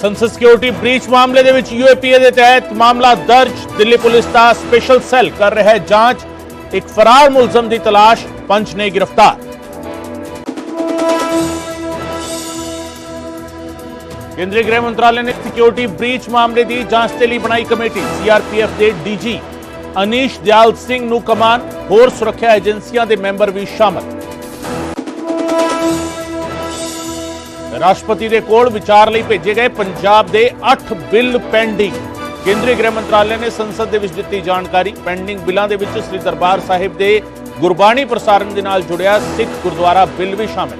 ਸੰਸਦ security breach ਮਾਮਲੇ ਦੇ ਵਿੱਚ ਯੂਏਪੀਏ ਦੇ ਤਹਿਤ ਮਾਮਲਾ ਦਰਜ। ਦਿੱਲੀ ਪੁਲਿਸ ਦਾ ਸਪੈਸ਼ਲ ਸੈੱਲ ਕਰ ਰਿਹਾ ਹੈ ਜਾਂਚ। ਇੱਕ ਫਰਾਰ ਮੁਲਜ਼ਮ ਦੀ ਤਲਾਸ਼ ਪੰਚ ਨੇ ਗ੍ਰਿਫਤਾਰ। ਕੇਂਦਰੀ ਗ੍ਰਹਿ ਮੰਤਰਾਲੇ ਨੇ ਸਿਕਿਉਰਿਟੀ ਬ੍ਰੀਚ ਮਾਮਲੇ ਦੀ ਜਾਂਚ ਦੇ ਲਈ ਬਣਾਈ ਕਮੇਟੀ, ਸੀਆਰਪੀਐਫ ਦੇ ਡੀਜੀ ਅਨੀਸ਼ ਦਿਆਲ ਸਿੰਘ ਨੂੰ ਕਮਾਨ। ਹੋਰ ਸੁਰੱਖਿਆ ਏਜੰਸੀਆਂ ਦੇ ਮੈਂਬਰ ਵੀ ਸ਼ਾਮਲ। ਰਾਸ਼ਟਰਪਤੀ ਦੇ ਕੋਲ ਵਿਚਾਰ ਲਈ ਭੇਜੇ ਗਏ ਪੰਜਾਬ ਦੇ 8 ਬਿੱਲ ਪੈਂਡਿੰਗ। ਕੇਂਦਰੀ ਗ੍ਰਹਿ ਮੰਤਰਾਲੇ ਨੇ ਸੰਸਦ ਦੇ ਵਿੱਚ ਦਿੱਤੀ ਜਾਣਕਾਰੀ। ਪੈਂਡਿੰਗ ਬਿੱਲਾਂ ਦੇ ਵਿੱਚ ਸ੍ਰੀ ਦਰਬਾਰ ਸਾਹਿਬ ਦੇ ਗੁਰਬਾਣੀ ਪ੍ਰਸਾਰਣ ਦੇ ਨਾਲ ਜੁੜਿਆ ਸਿੱਖ ਗੁਰਦੁਆਰਾ ਬਿੱਲ ਵੀ ਸ਼ਾਮਿਲ।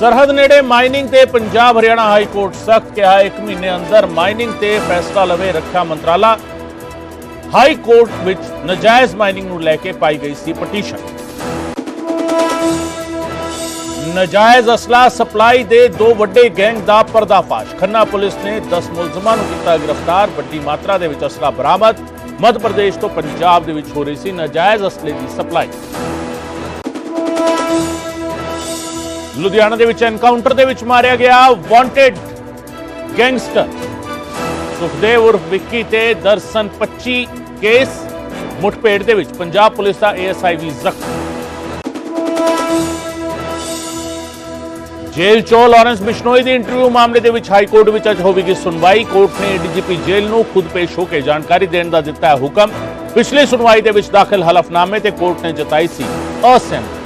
ਸਰਹੱਦ ਨੇੜੇ ਮਾਈਨਿੰਗ ਤੇ ਪੰਜਾਬ ਹਰਿਆਣਾ ਹਾਈ ਕੋਰਟ ਸਖਤ ਕਿਹਾ, ਇੱਕ ਮਹੀਨੇ ਅੰਦਰ ਮਾਈਨਿੰਗ ਤੇ ਫੈਸਲਾ ਲਵੇ ਰੱਖਿਆ ਮੰਤਰਾਲਾ। ਹਾਈ ਕੋਰਟ ਵਿੱਚ ਨਜਾਇਜ਼ ਮਾਈਨਿੰਗ ਨੂੰ ਲੈ ਕੇ ਪਾਈ ਗਈ ਸੀ ਪਟੀਸ਼ਨ। ਨਜਾਇਜ਼ ਅਸਲਾ ਸਪਲਾਈ ਦੇ ਦੋ ਵੱਡੇ ਗੈਂਗ ਦਾ ਪਰਦਾਫਾਸ਼। ਖੰਨਾ ਪੁਲਿਸ ਨੇ 10 ਮੁਲਜ਼ਮਾਂ ਨੂੰ ਕੀਤਾ ਗ੍ਰਿਫਤਾਰ। ਵੱਡੀ ਮਾਤਰਾ ਦੇ ਵਿੱਚ ਅਸਲਾ ਬਰਾਮਦ। ਮੱਧ ਪ੍ਰਦੇਸ਼ ਤੋਂ ਪੰਜਾਬ ਦੇ ਵਿੱਚ ਹੋ ਰਹੀ ਸੀ ਨਜਾਇਜ਼ ਅਸਲੇ ਦੀ ਸਪਲਾਈ। ਲੁਧਿਆਣਾ ਦੇ ਵਿੱਚ ਐਨਕਾਊਂਟਰ ਦੇ ਵਿੱਚ ਮਾਰਿਆ ਗਿਆ ਵਾਂਟਡ ਗੈਂਗਸਟਰ। ਸੁਖਦੇਵ ਉਰਫ ਵਿੱਕੀ ਤੇ ਦਰਸਨ 25 ਕੇਸ। ਮੁਠਭੇੜ ਦੇ ਵਿੱਚ ਪੰਜਾਬ ਪੁਲਿਸ ਦਾ ਏਐਸਆਈ ਵੀ ਜ਼ਖਮੀ। ਜੇਲ੍ਹ ਚੋਂ ਲਾਰੈਂਸ ਬਿਸ਼ਨੋਈ ਦੀ ਇੰਟਰਵਿਊ ਮਾਮਲੇ ਦੇ ਵਿੱਚ ਹਾਈ ਕੋਰਟ ਵਿੱਚ ਅੱਜ ਹੋਵੇਗੀ ਸੁਣਵਾਈ। ਕੋਰਟ ਨੇ ਡੀਜੀਪੀ ਜੇਲ੍ਹ ਨੂੰ ਖੁਦ ਪੇਸ਼ ਹੋ ਕੇ ਜਾਣਕਾਰੀ ਦੇਣ ਦਾ ਦਿੱਤਾ ਹੈ ਹੁਕਮ। ਪਿਛਲੀ ਸੁਣਵਾਈ ਦੇ ਵਿੱਚ ਦਾਖਲ ਹਲਫਨਾਮੇ ਤੇ ਕੋਰਟ ਨੇ ਜਤਾਈ ਸੀ ਅਸਹਿਮਤੀ।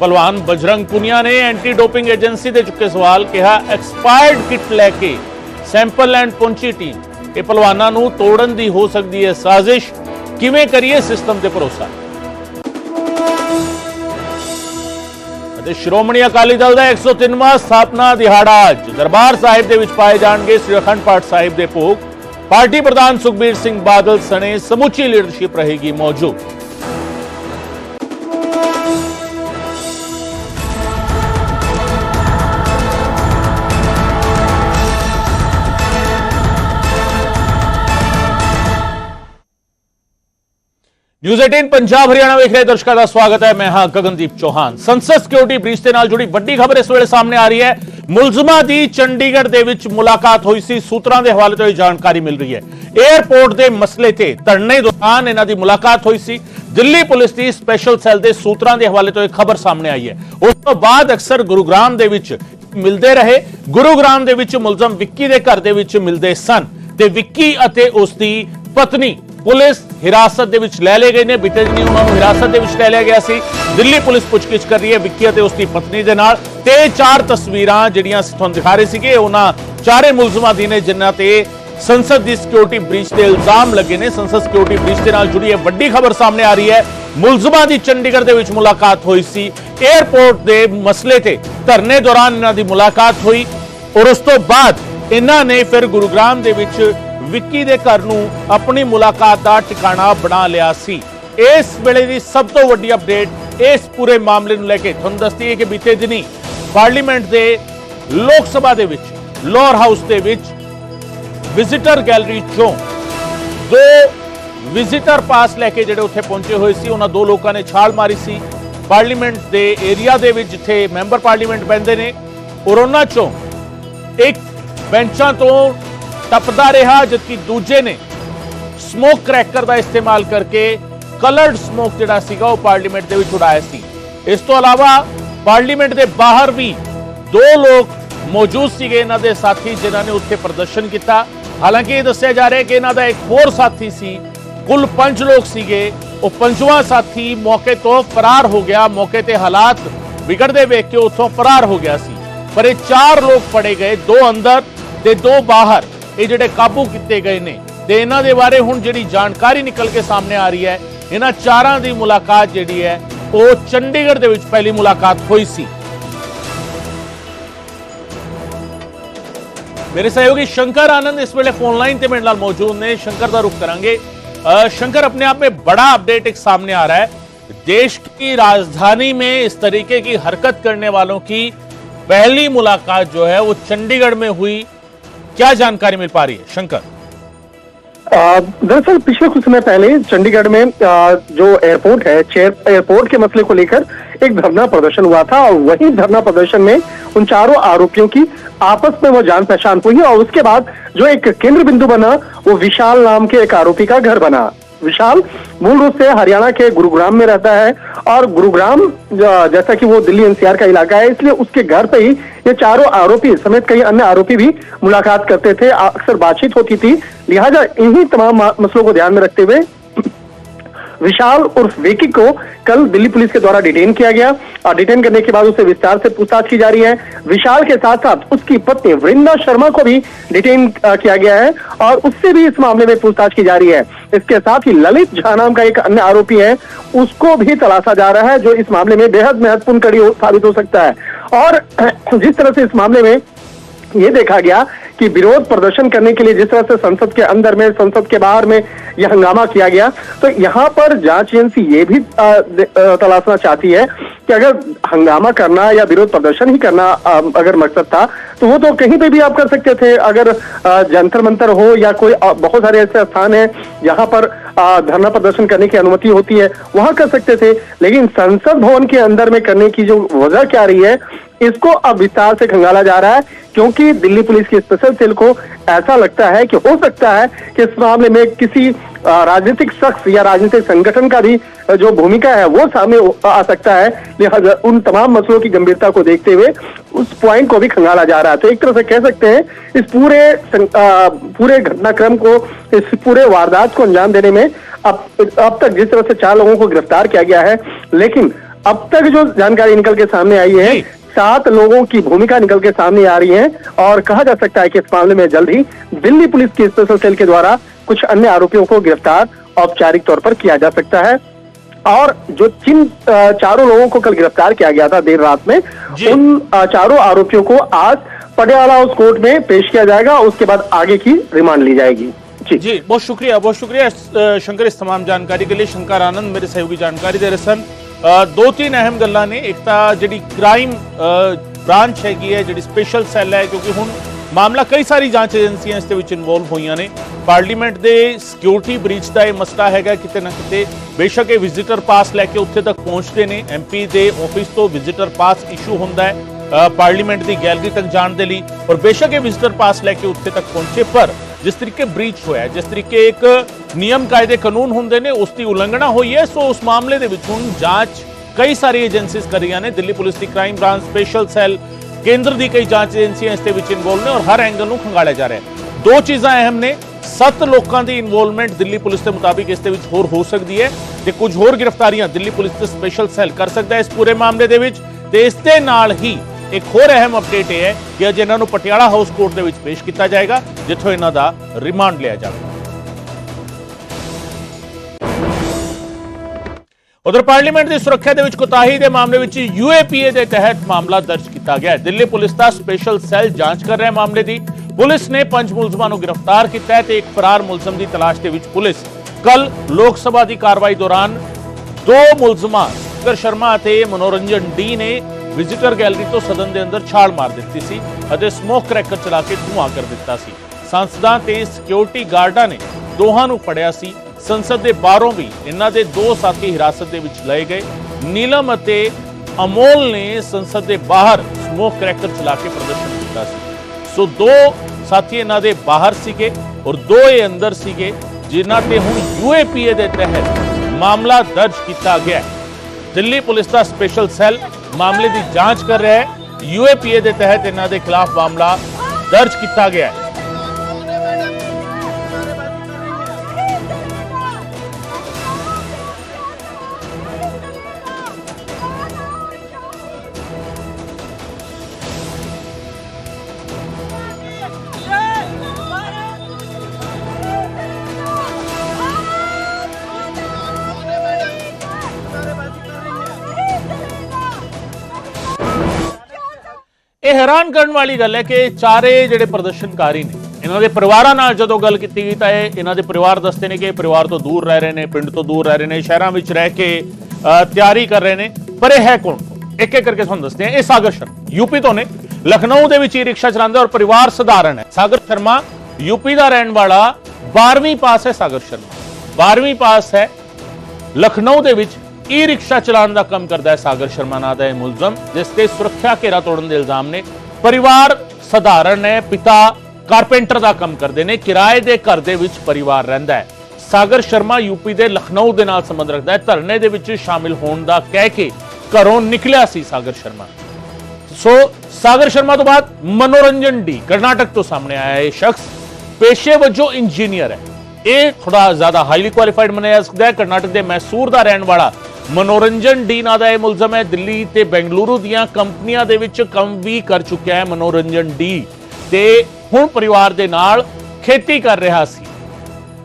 ਪਹਿਲਵਾਨ ਬਜਰੰਗ ਪੁਨੀਆ ਨੇ ਐਂਟੀ ਡੋਪਿੰਗ ਏਜੰਸੀ ਦੇ ਚੁੱਕੇ ਸਵਾਲ ਕਿਹਾ, ਐਕਸਪਾਇਰਡ ਕਿਟ ਲੈ ਕੇ ਸੈਂਪਲ ਲੈਂਡ ਪਹੁੰਚੀ ਟੀਮ। ਇਹ ਪਹਿਲਵਾਨਾਂ ਨੂੰ ਤੋੜਨ ਦੀ ਹੋ ਸਕਦੀ ਹੈ ਸਾਜ਼ਿਸ਼। ਕਿਵੇਂ ਕਰੀਏ ਸਿਸਟਮ ਤੇ ਭਰੋਸਾ? ਅਤੇ ਸ਼੍ਰੋਮਣੀ ਅਕਾਲੀ ਦਲ ਦਾ 103ਵਾਂ ਸਥਾਪਨਾ ਦਿਹਾੜਾ ਅੱਜ। ਦਰਬਾਰ ਸਾਹਿਬ ਦੇ ਵਿੱਚ ਪਾਏ ਜਾਣਗੇ ਸ੍ਰੀ ਅਖੰਡ ਪਾਠ ਸਾਹਿਬ ਦੇ ਭੋਗ। ਪਾਰਟੀ ਪ੍ਰਧਾਨ ਸੁਖਬੀਰ ਸਿੰਘ ਬਾਦਲ ਸਣੇ ਸਮੁੱਚੀ ਲੀਡਰਸ਼ਿਪ ਰਹੇਗੀ ਮੌਜੂਦ। ਨਿਊਜ਼ 18 ਪੰਜਾਬ, ਹਰਿਆਣਾ ਵੇਖ ਰਹੇ ਦਰਸ਼ਕਾਂ ਦਾ ਸਵਾਗਤ ਹੈ। ਮੈਂ ਹਾਂ ਗਗਨਦੀਪ ਚੌਹਾਨ। ਸੰਸਦ ਸਿਕਿਉਰਿਟੀ ਬ੍ਰੀਚ ਦੇ ਨਾਲ ਜੁੜੀ ਵੱਡੀ ਖਬਰ ਇਸ ਵੇਲੇ ਸਾਹਮਣੇ ਆ ਰਹੀ ਹੈ। ਮੁਲਜ਼ਮਾਂ ਦੀ ਚੰਡੀਗੜ੍ਹ ਦੇ ਵਿੱਚ ਮੁਲਾਕਾਤ ਹੋਈ ਸੀ। ਸੂਤਰਾਂ ਦੇ ਹਵਾਲੇ ਤੋਂ ਇਹ ਜਾਣਕਾਰੀ ਮਿਲ ਰਹੀ ਹੈ। 에ਅਰਪੋਰਟ ਦੇ ਮਸਲੇ ਤੇ ਧਰਨੇ ਦੌਰਾਨ ਇਹਨਾਂ ਦੀ ਮੁਲਾਕਾਤ ਹੋਈ ਸੀ। ਦਿੱਲੀ ਪੁਲਿਸ ਦੀ ਸਪੈਸ਼ਲ ਸੈੱਲ ਦੇ ਸੂਤਰਾਂ ਦੇ ਹਵਾਲੇ ਤੋਂ ਇਹ ਖਬਰ ਸਾਹਮਣੇ ਆਈ ਹੈ। ਉਸ ਤੋਂ ਬਾਅਦ ਅਕਸਰ ਗੁਰੂਗ੍ਰਾਮ ਦੇ ਵਿੱਚ ਮਿਲਦੇ ਰਹੇ। ਗੁਰੂਗ੍ਰਾਮ ਦੇ ਵਿੱਚ ਮੁਲਜ਼ਮ ਵਿੱਕੀ ਦੇ ਘਰ ਦੇ ਵਿੱਚ ਮਿਲਦੇ ਸਨ ਤੇ ਵਿੱਕੀ ਅਤੇ ਉਸ ਦੀ ਪਤਨੀ ਪੁਲਿਸ ਹਿਰਾਸਤ ਦੇ ਵਿੱਚ ਲੈ ਲਏ ਗਏ ਨੇ। ਬੀਤੇ ਦਿਨੀ ਉਹਨਾਂ ਨੂੰ ਹਿਰਾਸਤ ਦੇ ਵਿੱਚ ਲੈ ਲਿਆ ਗਿਆ ਸੀ। ਦਿੱਲੀ ਪੁਲਿਸ ਪੁੱਛਗਿੱਛ ਕਰ ਰਹੀ ਹੈ। ਵਿੱਕੀ ਅਤੇ ਉਸ ਦੀ ਪਤਨੀ ਦੇ ਨਾਲ ਤੇ ਚਾਰ ਤਸਵੀਰਾਂ ਜਿਹੜੀਆਂ ਤੁਹਾਨੂੰ ਦਿਖਾ ਰਹੇ ਸੀਗੇ, ਉਹਨਾਂ ਚਾਰੇ ਮੁਲਜ਼ਮਾਂ ਦੀ ਨੇ, ਜਿਨ੍ਹਾਂ ਤੇ ਸੰਸਦ ਦੀ ਸਿਕਿਉਰਿਟੀ ਬ੍ਰੀਚ ਦੇ ਇਲਜ਼ਾਮ ਲੱਗੇ ਨੇ। ਸੰਸਦ ਸਿਕਿਉਰਿਟੀ ਬ੍ਰੀਚ ਦੇ ਨਾਲ ਜੁੜੀ ਇਹ ਵੱਡੀ ਖਬਰ ਸਾਹਮਣੇ ਆ ਰਹੀ ਹੈ। ਮੁਲਜ਼ਮਾਂ ਦੀ ਚੰਡੀਗੜ੍ਹ ਦੇ ਵਿੱਚ ਮੁਲਾਕਾਤ ਹੋਈ ਸੀ। 에ਅਰਪੋਰਟ ਦੇ ਮਸਲੇ ਤੇ ਧਰਨੇ ਦੌਰਾਨ ਇਹਨਾਂ ਦੀ ਮੁਲਾਕਾਤ ਹੋਈ ਔਰ ਉਸ ਤੋਂ ਬਾਅਦ ਇਹਨਾਂ ਨੇ ਫਿਰ ਗੁਰੂਗ੍ਰਾਮ ਦੇ ਵਿੱਚ ਵਿੱਕੀ ਦੇ ਘਰ ਨੂੰ ਆਪਣੀ ਮੁਲਾਕਾਤ ਦਾ ਟਿਕਾਣਾ ਬਣਾ ਲਿਆ ਸੀ। ਇਸ ਵੇਲੇ ਦੀ ਸਭ ਤੋਂ ਵੱਡੀ ਅਪਡੇਟ ਇਸ ਪੂਰੇ ਮਾਮਲੇ ਨੂੰ ਲੈ ਕੇ ਤੁਹਾਨੂੰ ਦੱਸਦੀ ਹੈ ਕਿ ਬੀਤੇ ਦਿਨੀ ਪਾਰਲੀਮੈਂਟ ਦੇ ਲੋਕ ਸਭਾ ਦੇ ਵਿੱਚ ਲੋਅਰ ਹਾਊਸ ਦੇ ਵਿੱਚ ਵਿਜ਼ਿਟਰ ਗੈਲਰੀ ਚੋਂ ਦੋ ਵਿਜ਼ਿਟਰ ਪਾਸ ਲੈ ਕੇ ਜਿਹੜੇ ਉੱਥੇ ਪਹੁੰਚੇ ਹੋਏ ਸੀ, ਉਹਨਾਂ ਦੋ ਲੋਕਾਂ ਨੇ ਛਾਲ ਮਾਰੀ ਸੀ। ਪਾਰਲੀਮੈਂਟ ਦੇ ਏਰੀਆ ਦੇ ਵਿੱਚ ਜਿੱਥੇ ਮੈਂਬਰ ਪਾਰਲੀਮੈਂਟ ਬੈੰਦੇ ਨੇ, ਔਰ ਉਹਨਾਂ ਚੋਂ ਇੱਕ ਬੈਂਚਾਂ ਤੋਂ ਟੱਪਦਾ ਰਿਹਾ, ਜਦਕਿ ਦੂਜੇ ਨੇ ਸਮੋਕ ਕ੍ਰੈਕਰ ਦਾ ਇਸਤੇਮਾਲ ਕਰਕੇ ਕਲਰਡ ਸਮੋਕ ਜਿਹੜਾ ਸੀਗਾ ਉਹ ਪਾਰਲੀਮੈਂਟ ਦੇ ਵਿੱਚ ਉਡਾਇਆ ਸੀ। ਇਸ ਤੋਂ ਇਲਾਵਾ ਪਾਰਲੀਮੈਂਟ ਦੇ ਬਾਹਰ ਵੀ ਦੋ ਲੋਕ ਮੌਜੂਦ ਸੀਗੇ ਇਹਨਾਂ ਦੇ ਸਾਥੀ, ਜਿਨ੍ਹਾਂ ਨੇ ਉੱਥੇ ਪ੍ਰਦਰਸ਼ਨ ਕੀਤਾ। ਹਾਲਾਂਕਿ ਇਹ ਦੱਸਿਆ ਜਾ ਰਿਹਾ ਕਿ ਇਹਨਾਂ ਦਾ ਇੱਕ ਹੋਰ ਸਾਥੀ ਸੀ, ਕੁੱਲ ਪੰਜ ਲੋਕ ਸੀਗੇ। ਉਹ ਪੰਜਵਾਂ ਸਾਥੀ ਮੌਕੇ ਤੋਂ ਫਰਾਰ ਹੋ ਗਿਆ। ਮੌਕੇ ਤੇ ਹਾਲਾਤ ਵਿਗੜਦੇ ਵੇਖ ਕੇ ਉੱਥੋਂ ਫਰਾਰ ਹੋ ਗਿਆ ਸੀ। ਪਰ ਇਹ ਚਾਰ ਲੋਕ ਫੜੇ ਗਏ, ਦੋ ਅੰਦਰ ਤੇ ਦੋ ਬਾਹਰ। ये जोड़े काबू किए गए हैं तो इन बारे हूँ जी जानकारी निकल के सामने आ रही है इन चार की मुलाकात जी है चंडीगढ़ के पहली मुलाकात हुई सी। मेरे सहयोगी शंकर आनंद इस वे फोनलाइन से मेरे मौजूद ने। शंकर का रुख करा शंकर, अपने आप में बड़ा अपडेट एक सामने आ रहा है। देश की राजधानी में इस तरीके की हरकत करने वालों की पहली मुलाकात जो है, वो चंडीगढ़ में हुई। क्या जानकारी मिल पा रही है? शंकर। दरअसल पिछले कुछ समय पहले चंडीगढ़ में आ, जो एयरपोर्ट है चेयर एयरपोर्ट के मसले को लेकर एक धरना प्रदर्शन हुआ था और वही धरना प्रदर्शन में उन चारों आरोपियों की आपस में वो जान पहचान हुई और उसके बाद जो एक केंद्र बिंदु बना वो विशाल नाम के एक आरोपी का घर बना। विशाल, मूल रूप से हरियाणा के गुरुग्राम में रहता है और गुरुग्राम जैसा कि वो दिल्ली एनसीआर का इलाका है, इसलिए उसके घर पे ही ये चारों आरोपी समेत कई अन्य आरोपी भी मुलाकात करते थे अक्सर बातचीत होती थी। लिहाजा इन्हीं तमाम मसलों को ध्यान में रखते हुए विशाल उर्फ़ वेकी को कल दिल्ली पुलिस के द्वारा डिटेन किया गया। और डिटेन करने के बाद उसे विस्तार से पूछताछ की जा रही है। विशाल के साथ साथ उसकी पत्नी वृंदा शर्मा को भी डिटेन किया गया है। और उससे भी इस मामले में पूछताछ की जा रही है। इसके साथ ही ललित झा नाम का एक अन्य आरोपी है। उसको भी तलाशा जा रहा है, जो इस मामले में बेहद महत्वपूर्ण कड़ी साबित हो सकता है। और जिस तरह से इस मामले में ये देखा गया कि विरोध प्रदर्शन करने के लिए जिस तरह से संसद के अंदर में, संसद के बाहर में यह हंगामा किया गया तो यहाँ पर जाँच एजेंसी ये भी तलाशना चाहती है कि अगर हंगामा करना या विरोध प्रदर्शन ही करना अगर मकसद था तो वो तो कहीं पे भी आप कर सकते थे। अगर जंतर मंतर हो या कोई बहुत सारे ऐसे स्थान है जहाँ पर धरना प्रदर्शन करने की अनुमति होती है, वहाँ कर सकते थे। लेकिन संसद भवन के अंदर में करने की जो वजह क्या रही है इसको अब विस्तार से खंगाला जा रहा है क्योंकि दिल्ली पुलिस की स्पेशल सेल को ऐसा लगता है कि हो सकता है कि इस मामले में किसी राजनीतिक शख्स या राजनीतिक संगठन का भी जो भूमिका है वो सामने आ सकता है लिहाजा उन तमाम मसलों की गंभीरता को देखते हुए उस पॉइंट को भी खंगाला जा रहा है तो एक तरह से कह सकते हैं इस पूरे अ, पूरे घटनाक्रम को इस पूरे वारदात को अंजाम देने में अब अब तक जिस तरह से चार लोगों को गिरफ़्तार किया गया है लेकिन अब तक जो जानकारी निकल के सामने आई है। सात लोगों की भूमिका निकल के सामने आ रही है और कहा जा सकता है कि इस मामले में जल्द ही दिल्ली पुलिस की स्पेशल सेल के द्वारा कुछ अन्य आरोपियों को गिरफ़्तार औपचारिक तौर पर किया जा सकता है। और जो जिन चारों लोगों को कल गिरफ़्तार किया गया था देर रात में उन चारों आरोपियों को आज पटियाला हाउस कोर्ट में पेश किया जाएगा उसके बाद आगे की रिमांड ली जाएगी। जी। जी बहुत शुक्रिया बहुत शुक्रिया शंकर इस तमाम जानकारी के लिए। शंकर आनंद मेरे सहयोगी जानकारी दे रहे सर। ਦੋ ਤਿੰਨ ਅਹਿਮ ਗੱਲਾਂ ਨੇ। ਇੱਕ ਤਾਂ ਜਿਹੜੀ ਕ੍ਰਾਈਮ ਬ੍ਰਾਂਚ ਹੈਗੀ ਹੈ, ਜਿਹੜੀ ਸਪੈਸ਼ਲ ਸੈੱਲ ਹੈ, ਕਿਉਂਕਿ ਹੁਣ ਮਾਮਲਾ ਕਈ ਸਾਰੀ ਜਾਂਚ ਏਜੰਸੀਆਂ ਇਸ ਦੇ ਵਿੱਚ ਇਨਵੋਲਵ ਹੋਈਆਂ ਨੇ। ਪਾਰਲੀਮੈਂਟ ਦੇ ਸਿਕਿਉਰਿਟੀ ਬ੍ਰੀਚ ਦਾ ਇਹ ਮਸਲਾ ਹੈਗਾ, ਕਿਤੇ ਨਾ ਕਿਤੇ ਬੇਸ਼ੱਕ ਇਹ ਵਿਜ਼ਿਟਰ ਪਾਸ ਲੈ ਕੇ ਉੱਥੇ ਤੱਕ ਪਹੁੰਚਦੇ ਨੇ। ਐਮਪੀ ਦੇ ਆਫਿਸ ਤੋਂ ਵਿਜ਼ਿਟਰ ਪਾਸ ਇਸ਼ੂ ਹੁੰਦਾ ਹੈ। ਪਾਰਲੀਮੈਂਟ ਦੀ ਗੈਲਰੀ ਤੱਕ ਜਾਣ ਦੇ ਲਈ ਔਰ ਬੇਸ਼ੱਕ ਇਹ ਵਿਜ਼ਿਟਰ ਪਾਸ ਲੈ ਕੇ ਉੱਥੇ ਤੱਕ ਪਹੁੰਚੇ, ਪਰ ਜਿਸ ਤਰੀਕੇ ਬ੍ਰੀਚ ਹੋਇਆ, ਜਿਸ ਤਰੀਕੇ ਇੱਕ ਨਿਯਮ ਕਾਇਦੇ ਕਾਨੂੰਨ ਹੁੰਦੇ ਨੇ, ਉਸ ਦੀ ਉਲੰਘਣਾ ਹੋਈ ਹੈ। ਸੋ ਉਸ ਮਾਮਲੇ ਦੇ ਵਿੱਚ ਹੁਣ ਜਾਂਚ ਕਈ ਸਾਰੀ ਏਜੰਸੀਜ਼ ਕਰ ਰਹੀਆਂ ਨੇ। ਦਿੱਲੀ ਪੁਲਿਸ ਦੀ ਕ੍ਰਾਈਮ ਬ੍ਰਾਂਚ, ਸਪੈਸ਼ਲ ਸੈੱਲ, ਕੇਂਦਰ ਦੀ ਕਈ ਜਾਂਚ ਏਜੰਸੀਆਂ ਇਸ ਦੇ ਵਿੱਚ ਇਨਵੋਲਵ ਨੇ ਔਰ ਹਰ ਐਂਗਲ ਨੂੰ ਖੰਗਾਲਿਆ ਜਾ ਰਿਹਾ ਹੈ। ਦੋ ਚੀਜ਼ਾਂ ਅਹਿਮ ਨੇ। ਸੱਤ ਲੋਕਾਂ ਦੀ ਇਨਵੋਲਵਮੈਂਟ ਦਿੱਲੀ ਪੁਲਿਸ ਦੇ ਮੁਤਾਬਿਕ ਇਸ ਦੇ ਵਿੱਚ ਹੋਰ ਹੋ ਸਕਦੀ ਹੈ ਤੇ ਕੁਝ ਹੋਰ ਗ੍ਰਿਫਤਾਰੀਆਂ ਦਿੱਲੀ ਪੁਲਿਸ ਤੇ ਸਪੈਸ਼ਲ ਸੈੱਲ ਕਰ ਸਕਦਾ ਹੈ ਇਸ ਪੂਰੇ ਮਾਮਲੇ ਦੇ ਵਿੱਚ ਤੇ ਇਸ ਦੇ ਨਾਲ ਹੀ ਇੱਕ ਹੋਰ ਅਹਿਮ ਅਪਡੇਟ ਇਹ ਹੈ ਕਿ ਅੱਜ ਇਹਨਾਂ ਨੂੰ ਪਟਿਆਲਾ ਹਾਊਸ ਕੋਰਟ ਦੇ ਵਿੱਚ ਪੇਸ਼ ਕੀਤਾ ਜਾਏਗਾ, ਜਿੱਥੋਂ ਇਹਨਾਂ ਦਾ ਰਿਮਾਂਡ ਲਿਆ ਜਾਵੇਗਾ। ਉਧਰ ਪਾਰਲੀਮੈਂਟ ਦੀ ਸੁਰੱਖਿਆ ਦੇ ਵਿੱਚ ਕੋਤਾਹੀ ਦੇ ਮਾਮਲੇ ਵਿੱਚ ਯੂਏਪੀਏ ਦੇ ਤਹਿਤ ਮਾਮਲਾ ਦਰਜ ਕੀਤਾ ਗਿਆ ਹੈ। ਦਿੱਲੀ ਪੁਲਿਸ ਦਾ ਸਪੈਸ਼ਲ ਸੈੱਲ ਜਾਂਚ ਕਰ ਰਿਹਾ ਮਾਮਲੇ ਦੀ। ਪੁਲਿਸ ਨੇ ਪੰਜ ਮੁਲਜ਼ਮਾਂ ਨੂੰ ਗ੍ਰਿਫਤਾਰ ਕੀਤਾ ਹੈ ਤੇ ਇੱਕ ਫਰਾਰ ਮੁਲਜ਼ਮ ਦੀ ਤਲਾਸ਼ ਦੇ ਵਿੱਚ ਪੁਲਿਸ ਕੱਲ ਲੋਕ ਸਭਾ ਦੀ ਕਾਰਵਾਈ ਦੌਰਾਨ ਦੋ ਮੁਲਜ਼ਮਾਂ ਸੁਕਰ ਸ਼ਰਮਾ ਅਤੇ ਮਨੋਰੰਜਨ ਡੀ ਨੇ ਵਿਜ਼ਿਟਰ ਗੈਲਰੀ ਤੋਂ ਸਦਨ ਦੇ ਅੰਦਰ ਛਾਲ ਮਾਰ ਦਿੱਤੀ ਸੀ ਅਤੇ ਸਮੋਕ ਕ੍ਰੈਕਰ ਚਲਾ ਕੇ ਧੂੰਆਂ ਕਰ ਦਿੱਤਾ ਸੀ। ਸੰਸਦਾਂ ਤੇ ਸਿਕਿਉਰਿਟੀ ਗਾਰਡਾਂ ਨੇ ਦੋਹਾਂ ਨੂੰ ਫੜਿਆ ਸੀ। ਸੰਸਦ ਦੇ ਬਾਹਰੋਂ ਵੀ ਇਹਨਾਂ ਦੇ ਦੋ ਸਾਥੀ ਹਿਰਾਸਤ ਦੇ ਵਿੱਚ ਲਏ ਗਏ। ਨੀਲਮ ਅਤੇ ਅਮੋਲ ਨੇ ਸੰਸਦ ਦੇ ਬਾਹਰ ਸਮੋਕ ਕ੍ਰੈਕਰ ਚਲਾ ਕੇ ਪ੍ਰਦਰਸ਼ਨ ਕੀਤਾ ਸੀ। ਸੋ ਦੋ ਸਾਥੀ ਇਹਨਾਂ ਦੇ ਬਾਹਰ ਸੀਗੇ ਔਰ ਦੋ ਇਹ ਅੰਦਰ ਸੀਗੇ, ਜਿਨ੍ਹਾਂ ਤੇ ਹੁਣ ਯੂਏਪੀਏ ਦੇ ਤਹਿਤ ਮਾਮਲਾ ਦਰਜ ਕੀਤਾ ਗਿਆ ਹੈ। ਦਿੱਲੀ ਪੁਲਿਸ ਦਾ ਸਪੈਸ਼ਲ ਸੈੱਲ ਮਾਮਲੇ ਦੀ ਜਾਂਚ ਕਰ ਰਿਹਾ ਹੈ। ਯੂਏਪੀਏ ਦੇ ਤਹਿਤ ਇਹਨਾਂ ਦੇ ਖਿਲਾਫ ਮਾਮਲਾ ਦਰਜ ਕੀਤਾ ਗਿਆ ਹੈ। ਇਹ ਹੈਰਾਨ ਕਰਨ ਵਾਲੀ ਗੱਲ ਹੈ ਕਿ ਚਾਰੇ ਜਿਹੜੇ ਪ੍ਰਦਰਸ਼ਨਕਾਰੀ ਨੇ, ਇਹਨਾਂ ਦੇ ਪਰਿਵਾਰਾਂ ਨਾਲ ਜਦੋਂ ਗੱਲ ਕੀਤੀ ਗਈ ਤਾਂ ਇਹ ਇਹਨਾਂ ਦੇ ਪਰਿਵਾਰ ਦੱਸਦੇ ਨੇ ਕਿ ਪਰਿਵਾਰ ਤੋਂ ਦੂਰ ਰਹਿ ਰਹੇ ਨੇ, ਪਿੰਡ ਤੋਂ ਦੂਰ ਰਹਿ ਰਹੇ ਨੇ, ਸ਼ਹਿਰਾਂ ਵਿੱਚ ਰਹਿ ਕੇ ਤਿਆਰੀ ਕਰ ਰਹੇ ਨੇ। ਪਰ ਇਹ ਹੈ ਕੌਣ? ਇੱਕ ਇੱਕ ਕਰਕੇ ਤੁਹਾਨੂੰ ਦੱਸਦੇ ਹਾਂ, ਇਹ ਸਾਗਰ ਸ਼ਰਮਾ ਯੂਪੀ ਤੋਂ ਨੇ, ਲਖਨਊ ਦੇ ਵਿੱਚ ਹੀ ਰਿਕਸ਼ਾ ਚਲਾਉਂਦੇ ਔਰ ਪਰਿਵਾਰ ਸਧਾਰਨ ਹੈ। ਸਾਗਰ ਸ਼ਰਮਾ ਯੂਪੀ ਦਾ ਰਹਿਣ ਵਾਲਾ 12ਵੀਂ ਪਾਸ ਹੈ ਸਾਗਰ ਸ਼ਰਮਾ। 12ਵੀਂ ਪਾਸ ਹੈ ਲਖਨਊ ਦੇ ਵਿੱਚ ਈ ਰਿਕਸ਼ਾ ਚਲਾਉਣ ਦਾ ਕੰਮ ਕਰਦਾ ਹੈ ਸਾਗਰ ਸ਼ਰਮਾ ਨਾਂ ਦਾ ਇਹ ਮੁਲਜ਼ਮ, ਜਿਸ ਤੇ ਸੁਰੱਖਿਆ ਘੇਰਾ ਤੋੜਨ ਦੇ ਇਲਜ਼ਾਮ ਨੇ। ਪਰਿਵਾਰ ਸਧਾਰਨ ਹੈ, ਪਿਤਾ ਕਾਰਪੈਂਟਰ ਦਾ ਕੰਮ ਕਰਦੇ ਨੇ, ਕਿਰਾਏ ਦੇ ਘਰ ਦੇ ਵਿੱਚ ਪਰਿਵਾਰ ਰਹਿੰਦਾ ਹੈ। ਸਾਗਰ ਸ਼ਰਮਾ ਯੂਪੀ ਦੇ ਲਖਨਊ ਦੇ ਨਾਲ ਸੰਬੰਧ ਰੱਖਦਾ ਹੈ। ਧਰਨੇ ਦੇ ਵਿੱਚ ਸ਼ਾਮਿਲ ਹੋਣ ਦਾ ਕਹਿ ਕੇ ਘਰੋਂ ਨਿਕਲਿਆ ਸੀ ਸਾਗਰ ਸ਼ਰਮਾ। ਸੋ ਸਾਗਰ ਸ਼ਰਮਾ ਤੋਂ ਬਾਅਦ ਮਨੋਰੰਜਨ ਡੀ, ਕਰਨਾਟਕ ਤੋਂ ਸਾਹਮਣੇ ਆਇਆ ਇਹ ਸ਼ਖਸ। ਪੇਸ਼ੇ ਵਜੋਂ ਇੰਜੀਨੀਅਰ ਹੈ। ਇਹ ਥੋੜਾ ਜ਼ਿਆਦਾ ਹਾਈਲੀ ਕੁਆਲੀਫਾਈਡ ਮੰਨਿਆ ਜਾ ਸਕਦਾ ਹੈ। ਕਰਨਾਟਕ ਦੇ ਮੈਸੂਰ ਦਾ ਰਹਿਣ ਵਾਲਾ ਮਨੋਰੰਜਨ ਡੀ ਨਾਂ ਦਾ ਇਹ ਮੁਲਜ਼ਮ ਹੈ ਦਿੱਲੀ ਤੇ ਬੈਂਗਲੁਰੂ ਦੀਆਂ ਕੰਪਨੀਆਂ ਦੇ ਵਿੱਚ ਕੰਮ ਵੀ ਕਰ ਚੁੱਕਿਆ ਹੈ ਮਨੋਰੰਜਨ ਡੀ ਤੇ ਹੁਣ ਪਰਿਵਾਰ ਦੇ ਨਾਲ ਖੇਤੀ ਕਰ ਰਿਹਾ ਸੀ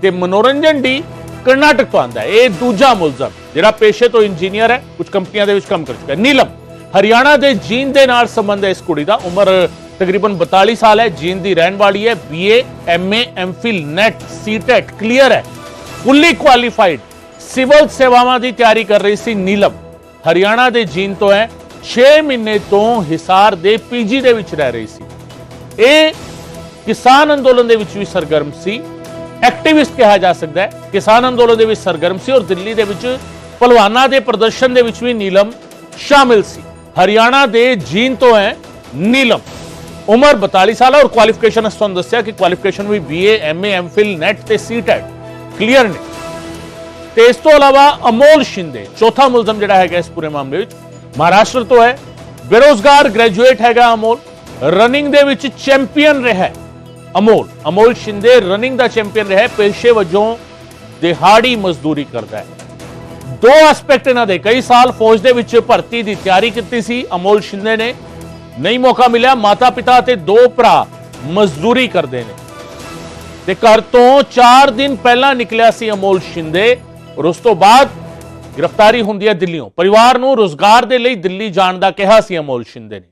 ਤੇ ਮਨੋਰੰਜਨ ਡੀ ਕਰਨਾਟਕ ਤੋਂ ਆਂਦਾ ਇਹ ਦੂਜਾ ਮੁਲਜ਼ਮ ਜਿਹੜਾ ਪੇਸ਼ੇ ਤੋਂ ਇੰਜੀਨੀਅਰ ਹੈ ਕੁਝ ਕੰਪਨੀਆਂ ਦੇ ਵਿੱਚ ਕੰਮ ਕਰ ਚੁੱਕਾ ਹੈ ਨੀਲਮ ਹਰਿਆਣਾ ਦੇ ਜੀਨ ਦੇ ਨਾਲ ਸੰਬੰਧ ਹੈ ਇਸ ਕੁੜੀ ਦਾ ਉਮਰ ਤਕਰੀਬਨ 42 ਸਾਲ ਹੈ ਜੀਨ ਦੀ ਰਹਿਣ ਵਾਲੀ ਹੈ BA MA MPhil NET CTET clear ਹੈ ਫੁੱਲੀ ਕੁਆਲੀਫਾਈਡ ਸਿਵਲ ਸੇਵਾਵਾਂ ਦੀ ਤਿਆਰੀ ਕਰ ਰਹੀ ਸੀ ਨੀਲਮ। ਹਰਿਆਣਾ ਦੇ ਜੀਨ ਤੋਂ ਹੈ 6 ਮਹੀਨੇ ਤੋਂ ਹਿਸਾਰ ਦੇ ਪੀਜੀ ਦੇ ਵਿੱਚ ਰਹਿ ਰਹੀ ਸੀ। ਇਹ ਕਿਸਾਨ ਅੰਦੋਲਨ ਦੇ ਵਿੱਚ ਵੀ ਸਰਗਰਮ ਸੀ। ਐਕਟਿਵਿਸਟ ਕਿਹਾ ਜਾ ਸਕਦਾ ਹੈ, ਕਿਸਾਨ ਅੰਦੋਲਨ ਦੇ ਵਿੱਚ ਸਰਗਰਮ ਸੀ ਔਰ ਦਿੱਲੀ ਦੇ ਵਿੱਚ ਪਹਿਲਵਾਨਾਂ ਦੇ ਪ੍ਰਦਰਸ਼ਨ ਦੇ ਵਿੱਚ ਵੀ ਨੀਲਮ ਸ਼ਾਮਿਲ ਸੀ। ਹਰਿਆਣਾ ਦੇ ਜੀਨ ਤੋਂ ਹੈ, ਨੀਲਮ। ਉਮਰ 42 ਸਾਲ ਔਰ ਕੁਆਲੀਫਿਕੇਸ਼ਨ ਅਸ ਤੁਹਾਨੂੰ ਦੱਸਿਆ ਕਿ ਕੁਆਲੀਫਿਕੇਸ਼ਨ ਵੀ ਬੀਏ ਐਮਏ ਐਮਫਿਲ ਨੈਟ ਤੇ ਸੀਟੈਟ ਕਲੀਅਰ ਨੇ। ਤੇ ਇਸ ਤੋਂ ਇਲਾਵਾ ਅਮੋਲ ਸ਼ਿੰਦੇ, ਚੌਥਾ ਮੁਲਜ਼ਮ ਜਿਹੜਾ ਹੈਗਾ ਇਸ ਪੂਰੇ ਮਾਮਲੇ ਵਿੱਚ ਮਹਾਰਾਸ਼ਟਰ ਤੋਂ ਹੈ। ਬੇਰੋਜ਼ਗਾਰ ਗ੍ਰੈਜੂਏਟ ਹੈਗਾ ਅਮੋਲ। ਰਨਿੰਗ ਦੇ ਵਿੱਚ ਚੈਂਪੀਅਨ ਰਿਹਾ ਅਮੋਲ। ਅਮੋਲ ਸ਼ਿੰਦੇ ਰਨਿੰਗ ਦਾ ਚੈਂਪੀਅਨ ਰਿਹਾ ਪੇਸ਼ੇ ਵਜੋਂ ਦਿਹਾੜੀ ਮਜ਼ਦੂਰੀ ਕਰਦਾ ਹੈ। ਦੋ ਐਸਪੈਕਟ ਇਹਨਾਂ ਦੇ, ਕਈ ਸਾਲ ਫੌਜ ਦੇ ਵਿੱਚ ਭਰਤੀ ਦੀ ਤਿਆਰੀ ਕੀਤੀ ਸੀ, ਅਮੋਲ ਸ਼ਿੰਦੇ ਨੇ। ਨਹੀਂ ਮੌਕਾ ਮਿਲਿਆ ਮਾਤਾ ਪਿਤਾ ਤੇ ਦੋ ਭਰਾ ਮਜ਼ਦੂਰੀ ਕਰਦੇ ਨੇ। ਤੇ ਘਰ ਤੋਂ 4 ਦਿਨ ਪਹਿਲਾਂ ਨਿਕਲਿਆ ਸੀ ਅਮੋਲ ਸ਼ਿੰਦੇ। ਔਰ ਉਸ ਤੋਂ ਬਾਅਦ ਗ੍ਰਿਫਤਾਰੀ ਹੁੰਦੀ ਹੈ ਦਿੱਲੀੋਂ। ਪਰਿਵਾਰ ਨੂੰ ਰੋਜ਼ਗਾਰ ਦੇ ਲਈ ਦਿੱਲੀ ਜਾਣ ਦਾ ਕਿਹਾ ਸੀ ਅਮੋਲ ਸ਼ਿੰਦੇ ਨੇ।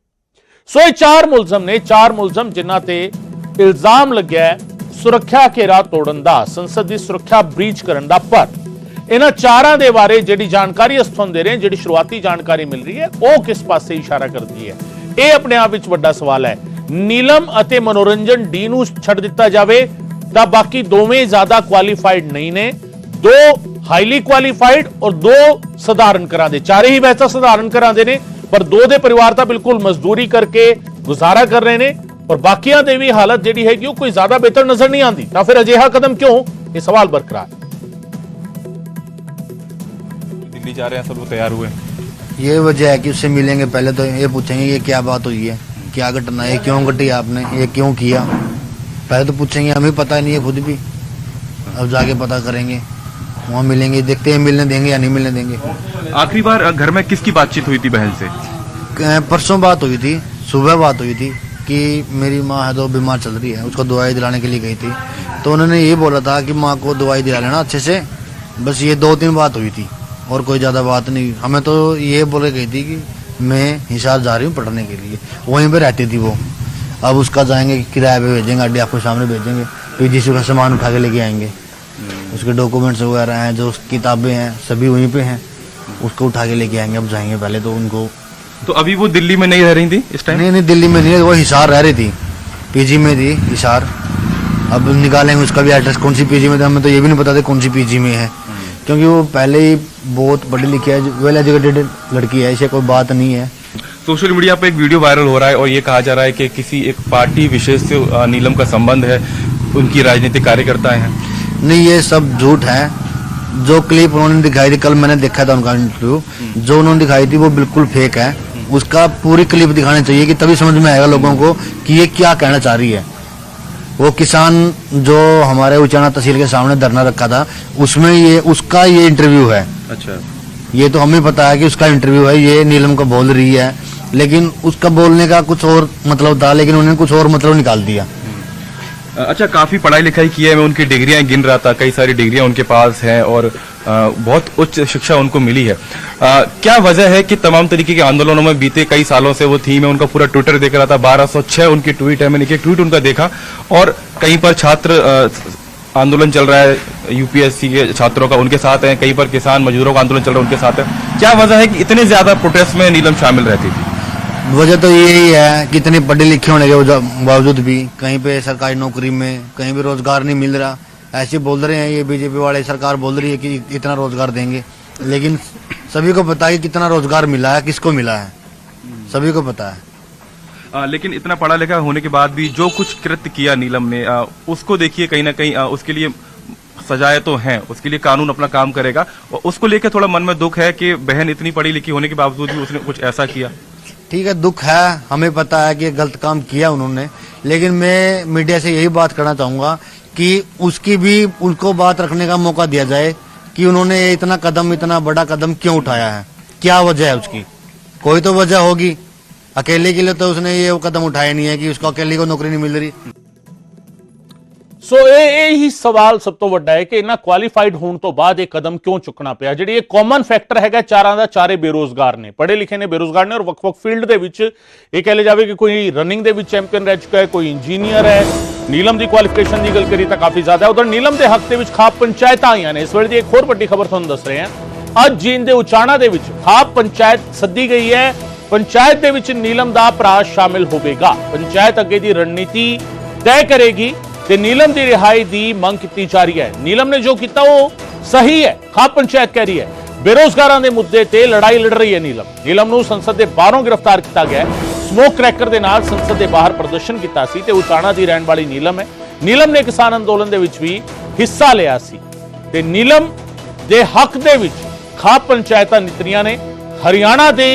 ਸੋ ਇਹ ਚਾਰ ਮੁਲਜ਼ਮ ਨੇ, ਚਾਰ ਮੁਲਜ਼ਮ ਜਿਨ੍ਹਾਂ ਤੇ ਇਲਜ਼ਾਮ ਲੱਗਿਆ ਹੈ ਸੁਰੱਖਿਆ ਘੇਰਾ ਤੋੜਨ ਦਾ, ਸੰਸਦ ਦੀ ਸੁਰੱਖਿਆ ਬ੍ਰੀਚ ਕਰਨ ਦਾ ਪਰ ਇਹਨਾਂ ਚਾਰਾਂ ਦੇ ਬਾਰੇ ਜਿਹੜੀ ਜਾਣਕਾਰੀ ਅਸੀਂ ਤੁਹਾਨੂੰ ਦੇ ਰਹੇ ਜਿਹੜੀ ਸ਼ੁਰੂਆਤੀ ਜਾਣਕਾਰੀ ਮਿਲ ਰਹੀ ਹੈ, ਉਹ ਕਿਸ ਪਾਸੇ ਇਸ਼ਾਰਾ ਕਰਦੀ ਹੈ? ਇਹ ਆਪਣੇ ਆਪ ਵਿੱਚ ਵੱਡਾ ਸਵਾਲ ਹੈ। ਨੀਲਮ ਅਤੇ ਮਨੋਰੰਜਨ ਡੀ ਨੂੰ ਛੱਡ ਦਿੱਤਾ ਜਾਵੇ ਤਾਂ ਬਾਕੀ ਦੋਵੇਂ ਜ਼ਿਆਦਾ ਕੁਆਲੀਫਾਈਡ ਨਹੀਂ ਨੇ। ਦੋ ਹਾਈਲੀ ਕੁਆਲੀਫਾਈਡ ਔਰ ਦੋ ਸਧਾਰਨ ਘਰਾਂ ਦੇ ਚਾਰੇ ਹੀ ਵੈਸਾ ਸਧਾਰਨ ਘਰਾਂ ਦੇ ਨੇ ਪਰ ਦੋ ਦੇ ਪਰਿਵਾਰ ਤਾਂ ਬਿਲਕੁਲ ਮਜ਼ਦੂਰੀ ਕਰਕੇ ਗੁਜ਼ਾਰਾ ਕਰ ਰਹੇ ਨੇ ਔਰ ਬਾਕੀਆਂ ਦੇ ਵੀ ਹਾਲਤ ਜਿਹੜੀ ਹੈਗੀ ਉਹ ਕੋਈ ਜ਼ਿਆਦਾ ਬਿਹਤਰ ਨਜ਼ਰ ਨਹੀਂ ਆਉਂਦੀ ਤਾਂ ਫਿਰ ਅਜਿਹਾ ਕਦਮ ਕਿਉਂ ਇਹ ਸਵਾਲ ਬਰਕਰਾਰ ਹੈ दिल्ली जा रहे हैं सब लोग तैयार हुए ये वजह है कि उससे मिलेंगे पहले तो ये पूछेंगे ये क्या बात हुई है क्या घटना है ये क्यों घटी आपने ये क्यों किया पहले तो पूछेंगे हमें पता नहीं है खुद भी अब जाके पता करेंगे वहाँ मिलेंगे देखते हैं मिलने देंगे या नहीं मिलने देंगे। आखिरी बार घर में किसकी बातचीत हुई थी बहन से? परसों बात हुई थी सुबह बात हुई थी कि मेरी माँ है तो बीमार चल रही है उसको दवाई दिलाने के लिए गई थी। तो उन्होंने ये बोला था कि माँ को दवाई दिला लेना अच्छे से बस ये दो तीन बात हुई थी और कोई ज़्यादा बात नहीं हमें तो ये बोल गई थी कि मैं हिसार जा रही हूँ पढ़ने के लिए। वहीं पर रहती थी वो। अब उसका जाएँगे किराए पे भेजेंगे गाड़ी आपको सामने भेजेंगे पीजीसी का सामान उठा के लेके आएँगे। उसके डॉक्यूमेंट्स वगैरह हैं जो किताबें हैं सभी वहीं पे हैं। उसको उठा के लेके आएँगे अब जाएँगे पहले तो उनको। तो अभी वो दिल्ली में नहीं रह रही थी इस टाइम नहीं नहीं दिल्ली में नहीं वो हिसार रह रही थी। पीजी में थी हिसार। अब निकालेंगे उसका भी एड्रेस कौन सी पीजी में था हमें तो ये भी नहीं पता था कौन सी पीजी में है। क्योंकि वो पहले ही बहुत पढ़ी लिखी है वेल एजुकेटेड लड़की है इसे कोई बात नहीं है। सोशल मीडिया पर एक वीडियो वायरल हो रहा है और ये कहा जा रहा है कि किसी एक पार्टी विशेष से नीलम का संबंध है उनकी राजनीतिक कार्यकर्ता हैं। नहीं ये सब झूठ है। जो क्लिप उन्होंने दिखाई थी कल मैंने देखा था उनका इंटरव्यू जो उन्होंने दिखाई थी वो बिल्कुल फेक है। उसका पूरी क्लिप दिखानी चाहिए कि तभी समझ में आएगा लोगों को कि ये क्या कहना चाह रही है। वो किसान जो हमारे उचाना तहसील के सामने धरना रखा था उसमें ये उसका ये इंटरव्यू है। अच्छा। ये तो हमें पता है कि उसका इंटरव्यू है ये नीलम को बोल रही है। लेकिन उसका बोलने का कुछ और मतलब था लेकिन उन्होंने कुछ और मतलब निकाल दिया। अच्छा काफ़ी पढ़ाई लिखाई की है मैं उनकी डिग्रियाँ गिन रहा था कई सारी डिग्रियाँ उनके पास हैं और बहुत उच्च शिक्षा उनको मिली है। अ, क्या वजह है कि तमाम तरीके के आंदोलनों में बीते कई सालों से वो थी मैं उनका पूरा ट्विटर देख रहा था 1206 उनकी ट्वीट है मैंने एक ट्वीट उनका देखा और कहीं पर छात्र आंदोलन चल रहा है यूपीएससी के छात्रों का उनके साथ है कहीं पर किसान मजदूरों का आंदोलन चल रहा है उनके साथ है। क्या वजह है कि इतने ज़्यादा प्रोटेस्ट में नीलम शामिल रहती थी? वजह तो यही है कि इतने पढ़े लिखे होने के बावजूद भी कहीं पे सरकारी नौकरी में कहीं भी रोज़गार नहीं मिल रहा। ऐसे बोल रहे हैं ये बीजेपी वाले सरकार बोल रही है कि इतना रोज़गार देंगे। लेकिन सभी को पता है कितना रोज़गार मिला है किसको मिला है? सभी को पता है। आ, लेकिन इतना पढ़ा लिखा होने के बाद भी जो कुछ कृत्य किया नीलम ने आ, उसको देखिए कहीं ना कहीं आ, उसके लिए सजाए तो हैं उसके लिए कानून अपना काम करेगा। और उसको लेकर थोड़ा मन में दुख है कि बहन इतनी पढ़ी लिखी होने के बावजूद भी उसने कुछ ऐसा किया। ठीक है, दुख है, हमें पता है कि गलत काम किया उन्होंने, लेकिन मैं मीडिया से यही बात करना चाहूँगा कि उसकी भी उनको बात रखने का मौका दिया जाए कि उन्होंने इतना कदम, इतना बड़ा कदम क्यों उठाया है। क्या वजह है उसकी? कोई तो वजह होगी। अकेले के लिए तो उसने ये कदम उठाया नहीं है कि उसको अकेले को नौकरी नहीं मिल रही। ਸੋ ਇਹ ਇਹ ਹੀ ਸਵਾਲ ਸਭ ਤੋਂ ਵੱਡਾ ਹੈ ਕਿ ਇਹਨਾਂ ਕੁਆਲੀਫਾਈਡ ਹੋਣ ਤੋਂ ਬਾਅਦ ਇਹ ਕਦਮ ਕਿਉਂ ਚੁੱਕਣਾ ਪਿਆ? ਜਿਹੜੀ ਇਹ ਕਾਮਨ ਫੈਕਟਰ ਹੈਗਾ, ਚਾਰਾਂ ਦਾ ਚਾਰੇ ਬੇਰੋਜ਼ਗਾਰ ਨੇ। ਪੜ੍ਹੇ ਲਿਖੇ ਨੇ, ਬੇਰੋਜ਼ਗਾਰ ਨੇ ਔਰ ਵੱਖ-ਵੱਖ ਫੀਲਡ ਦੇ ਵਿੱਚ ਇਹ ਕਹਿ ਲਿਆ ਜਾਵੇ ਕਿ ਕੋਈ ਰਨਿੰਗ ਦੇ ਵਿੱਚ ਚੈਂਪੀਅਨ ਰਹਿ ਚੁੱਕਾ ਹੈ, ਕੋਈ ਇੰਜੀਨੀਅਰ ਹੈ। ਨੀਲਮ ਦੀ ਕੁਆਲੀਫਿਕੇਸ਼ਨ ਦੀ ਗੱਲ ਕਰੀ ਤਾਂ ਕਾਫੀ ਜ਼ਿਆਦਾ ਹੈ। ਉਧਰ ਨੀਲਮ ਦੇ ਹੱਕ ਦੇ ਵਿੱਚ ਖਾਪ ਪੰਚਾਇਤਾਂ ਆਈਆਂ ਨੇ। ਇਸ ਵੇਲੇ ਦੀ ਇੱਕ ਹੋਰ ਵੱਡੀ ਖਬਰ ਤੁਹਾਨੂੰ ਦੱਸ ਰਹੇ ਹਾਂ। ਅੱਜ ਜੀਨ ਦੇ ਉਚਾਣਾ ਦੇ ਵਿੱਚ ਖਾਪ ਪੰਚਾਇਤ ਸੱਦੀ ਗਈ ਹੈ। ਪੰਚਾਇਤ ਦੇ ਵਿੱਚ ਨੀਲਮ ਦਾ ਭਰਾ ਸ਼ਾਮਿਲ ਹੋਵੇਗਾ। ਪੰਚਾਇਤ ਅੱਗੇ ਦੀ ਰਣਨੀਤੀ ਤੈਅ ਕਰੇਗੀ। ਤੇ ਨੀਲਮ ਦੀ ਰਿਹਾਈ ਦੀ ਮੰਗ ਕੀਤੀ ਜਾ ਰਹੀ ਹੈ। ਨੀਲਮ ਨੇ ਜੋ ਕੀਤਾ, ਉਹ ਸਹੀ ਹੈ, ਖਾ ਪੰਚਾਇਤ ਕਹਿ ਰਹੀ ਹੈ। ਬੇਰੋਜ਼ਗਾਰਾਂ ਦੇ ਮੁੱਦੇ ਤੇ ਲੜਾਈ ਲੜ ਰਹੀ ਹੈ ਨੀਲਮ। ਨੀਲਮ ਨੂੰ ਸੰਸਦ ਦੇ ਬਾਹਰੋਂ ਗ੍ਰਿਫਤਾਰ ਕੀਤਾ ਗਿਆ ਸਮੋਕ ਕ੍ਰੈਕਰ ਦੇ ਨਾਲ ਸੰਸਦ ਦੇ ਬਾਹਰ ਪ੍ਰਦਰਸ਼ਨ ਕੀਤਾ ਸੀ ਤੇ ਉਚਾਣਾ ਦੀ ਰਹਿਣ ਵਾਲੀ ਨੀਲਮ ਹੈ। ਨੀਲਮ ਨੇ ਕਿਸਾਨ ਅੰਦੋਲਨ ਦੇ ਵਿੱਚ ਵੀ ਹਿੱਸਾ ਲਿਆ ਸੀ। ਤੇ ਨੀਲਮ ਦੇ ਹੱਕ ਦੇ ਵਿੱਚ ਖਾ ਪੰਚਾਇਤਾਂ ਨਿਤਰੀਆਂ ਨੇ। ਹਰਿਆਣਾ ਦੇ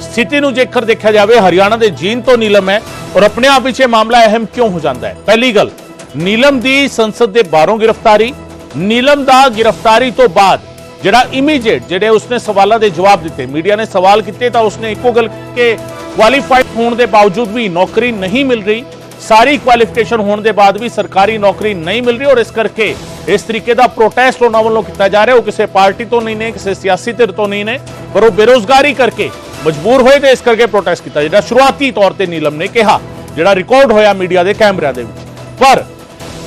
ਸਥਿਤੀ ਨੂੰ ਜੇਕਰ ਦੇਖਿਆ ਜਾਵੇ, ਹਰਿਆਣਾ ਦੇ ਜੀਨ ਤੋਂ ਨੀਲਮ ਹੈ ਔਰ ਆਪਣੇ ਆਪ ਵਿੱਚ ਇਹ ਮਾਮਲਾ ਅਹਿਮ ਕਿਉਂ ਹੋ ਜਾਂਦਾ ਹੈ? ਪਹਿਲੀ ਗੱਲ ਨੀਲਮ ਦੀ ਸੰਸਦ ਦੇ ਬਾਹਰੋਂ ਗ੍ਰਿਫਤਾਰੀ, ਨੀਲਮ ਦਾ ਗ੍ਰਿਫਤਾਰੀ ਤੋਂ ਬਾਅਦ ਜਿਹੜਾ ਇਮੀਡੀਏਟ ਜਿਹੜੇ ਉਸਨੇ ਸਵਾਲਾਂ ਦੇ ਜਵਾਬ ਦਿੱਤੇ ਮੀਡੀਆ ਨੇ ਸਵਾਲ ਕੀਤੇ ਤਾਂ ਉਸਨੇ ਇੱਕੋ ਗੱਲ ਕਿ ਕੁਆਲੀਫਾਈਡ ਹੋਣ ਦੇ ਬਾਵਜੂਦ ਵੀ ਨੌਕਰੀ ਨਹੀਂ ਮਿਲ ਰਹੀ, ਸਾਰੀ ਕੁਆਲੀਫਿਕੇਸ਼ਨ ਹੋਣ ਦੇ ਬਾਅਦ ਵੀ ਸਰਕਾਰੀ ਨੌਕਰੀ ਨਹੀਂ ਮਿਲ ਰਹੀ ਔਰ ਇਸ ਕਰਕੇ ਇਸ ਤਰੀਕੇ ਦਾ ਪ੍ਰੋਟੈਸਟ ਉਹਨਾਂ ਵੱਲੋਂ ਕੀਤਾ ਜਾ ਰਿਹਾ, ਉਹ ਕਿਸੇ ਪਾਰਟੀ ਤੋਂ ਨਹੀਂ ਨੇ, ਕਿਸੇ ਸਿਆਸੀ ਧਿਰ ਤੋਂ ਨਹੀਂ ਨੇ, ਪਰ ਉਹ ਬੇਰੋਜ਼ਗਾਰੀ ਕਰਕੇ ਮਜਬੂਰ ਹੋਏ ਤੇ ਇਸ ਕਰਕੇ ਪ੍ਰੋਟੈਸਟ ਕੀਤਾ। ਜਿਹੜਾ ਸ਼ੁਰੂਆਤੀ ਤੌਰ ਤੇ ਨੀਲਮ ਨੇ ਕਿਹਾ, ਜਿਹੜਾ ਰਿਕਾਰਡ ਹੋਇਆ ਮੀਡੀਆ ਦੇ ਕੈਮਰਿਆਂ ਦੇ ਵਿੱਚ। ਪਰ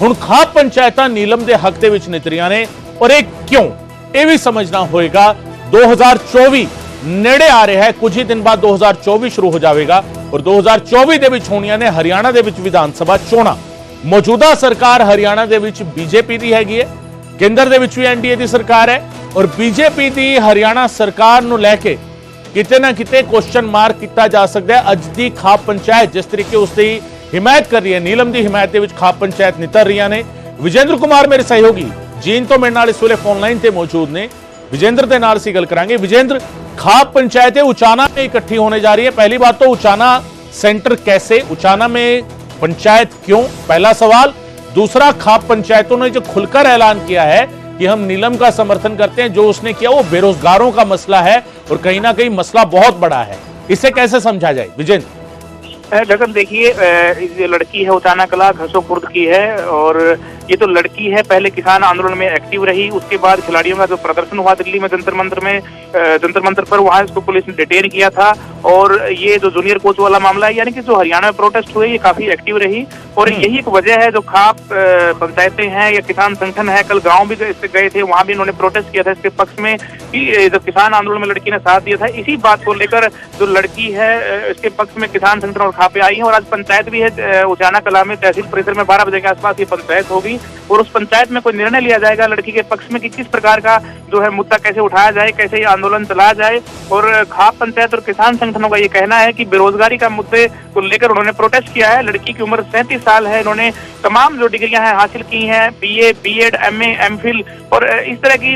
ਹੁਣ ਖਾਪ ਪੰਚਾਇਤਾਂ ਨੀਲਮ ਦੇ ਹੱਕ ਦੇ ਵਿੱਚ ਨਿਤਰੀਆਂ ਨੇ ਔਰ ਇਹ ਕਿਉਂ? ਇਹ ਵੀ ਸਮਝਣਾ ਹੋਏਗਾ 2024 ਨੇੜੇ ਆ ਰਿਹਾ ਹੈ, ਕੁਝ ਹੀ ਦਿਨ ਬਾਅਦ 2024 ਸ਼ੁਰੂ ਹੋ ਜਾਵੇਗਾ ਔਰ 2024 ਦੇ ਵਿੱਚ ਹੋਣੀਆਂ ਨੇ ਹਰਿਆਣਾ ਦੇ ਵਿੱਚ ਵਿਧਾਨ ਸਭਾ ਚੋਣਾਂ। ਮੌਜੂਦਾ ਸਰਕਾਰ ਹਰਿਆਣਾ ਦੇ ਵਿੱਚ ਬੀਜੇਪੀ ਦੀ ਹੈਗੀ ਹੈ, ਕੇਂਦਰ ਦੇ ਵਿੱਚ ਵੀ ਐਨਡੀਏ ਦੀ ਸਰਕਾਰ ਹੈ ਔਰ ਬੀਜੇਪੀ ਦੀ ਹਰਿਆਣਾ ਸਰਕਾਰ ਨੂੰ ਲੈ ਕੇ ਕਿਤੇ ਨਾ ਕਿਤੇ ਕੁਐਸਚਨ ਮਾਰਕ ਕੀਤਾ ਜਾ ਸਕਦਾ ਹੈ। ਅੱਜ ਦੀ ਖਾਪ ਪੰਚਾਇਤ ਜਿਸ ਤਰੀਕੇ ਉਸ ਦੀ ਹਿਮਾਇਤ ਕਰ ਰਹੀ ਹੈ ਨੀਲਮ ਦੀ ਹਿਮਾਇਤ ਦੇ ਵਿੱਚ ਖਾਪ ਪੰਚਾਇਤ ਨਿਤਰ ਰਹੀਆਂ ਨੇ ਵਿਜੇਂਦਰ ਕੁਮਾਰ ਮੇਰੇ ਸਹਿਯੋਗੀ ਜੀਨ ਤੋਂ ਮੇਰੇ ਨਾਲ ਇਸ ਵੇਲੇ ਫੋਨ ਲਾਈਨ ਤੇ ਮੌਜੂਦ ਨੇ विजेंद्र के नाल से गल करांगे विजेंद्र खाप पंचायतें उचाना में इकट्ठी होने जा रही है पहली बात तो उचाना सेंटर कैसे उचाना में पंचायत क्यों पहला सवाल दूसरा खाप पंचायतों ने जो खुलकर ऐलान किया है कि हम नीलम का समर्थन करते हैं जो उसने किया वो बेरोजगारों का मसला है और कहीं ना कहीं मसला बहुत बड़ा है इसे कैसे समझा जाए विजेंद्र गगन देखिए ये लड़की है उचाना कला घसोपुर्द की है और ये तो लड़की है पहले किसान आंदोलन में एक्टिव रही उसके बाद खिलाड़ियों का जो प्रदर्शन हुआ दिल्ली में जंतर मंतर में जंतर मंतर पर वहाँ इसको पुलिस ने डिटेन किया था और ये जो जूनियर कोच वाला मामला है यानी कि जो हरियाणा में प्रोटेस्ट हुए ये काफ़ी एक्टिव रही और यही एक वजह है जो खाप पंचायतें हैं या किसान संगठन है कल गाँव भी गए गए थे वहाँ भी इन्होंने प्रोटेस्ट किया था इसके पक्ष में कि अ, जो किसान आंदोलन में लड़की ने साथ दिया था इसी बात को लेकर जो लड़की है इसके पक्ष में किसान संगठन और खापे आई है और आज पंचायत भी है उचाना कला में, तहसील परिसर में बारह बजे के आसपास ये पंचायत होगी और उस पंचायत में कोई निर्णय लिया जाएगा लड़की के पक्ष में कि किस प्रकार का जो है मुद्दा कैसे उठाया जाए, कैसे ये आंदोलन चलाया जाए और खाप पंचायत और किसान संगठनों का ये कहना है कि बेरोजगारी का मुद्दे को लेकर उन्होंने प्रोटेस्ट किया है। लड़की की उम्र सैंतीस साल है, इन्होंने तमाम जो डिग्रियाँ हैं हासिल की हैं बीए बीएड एमए एमफिल और इस तरह की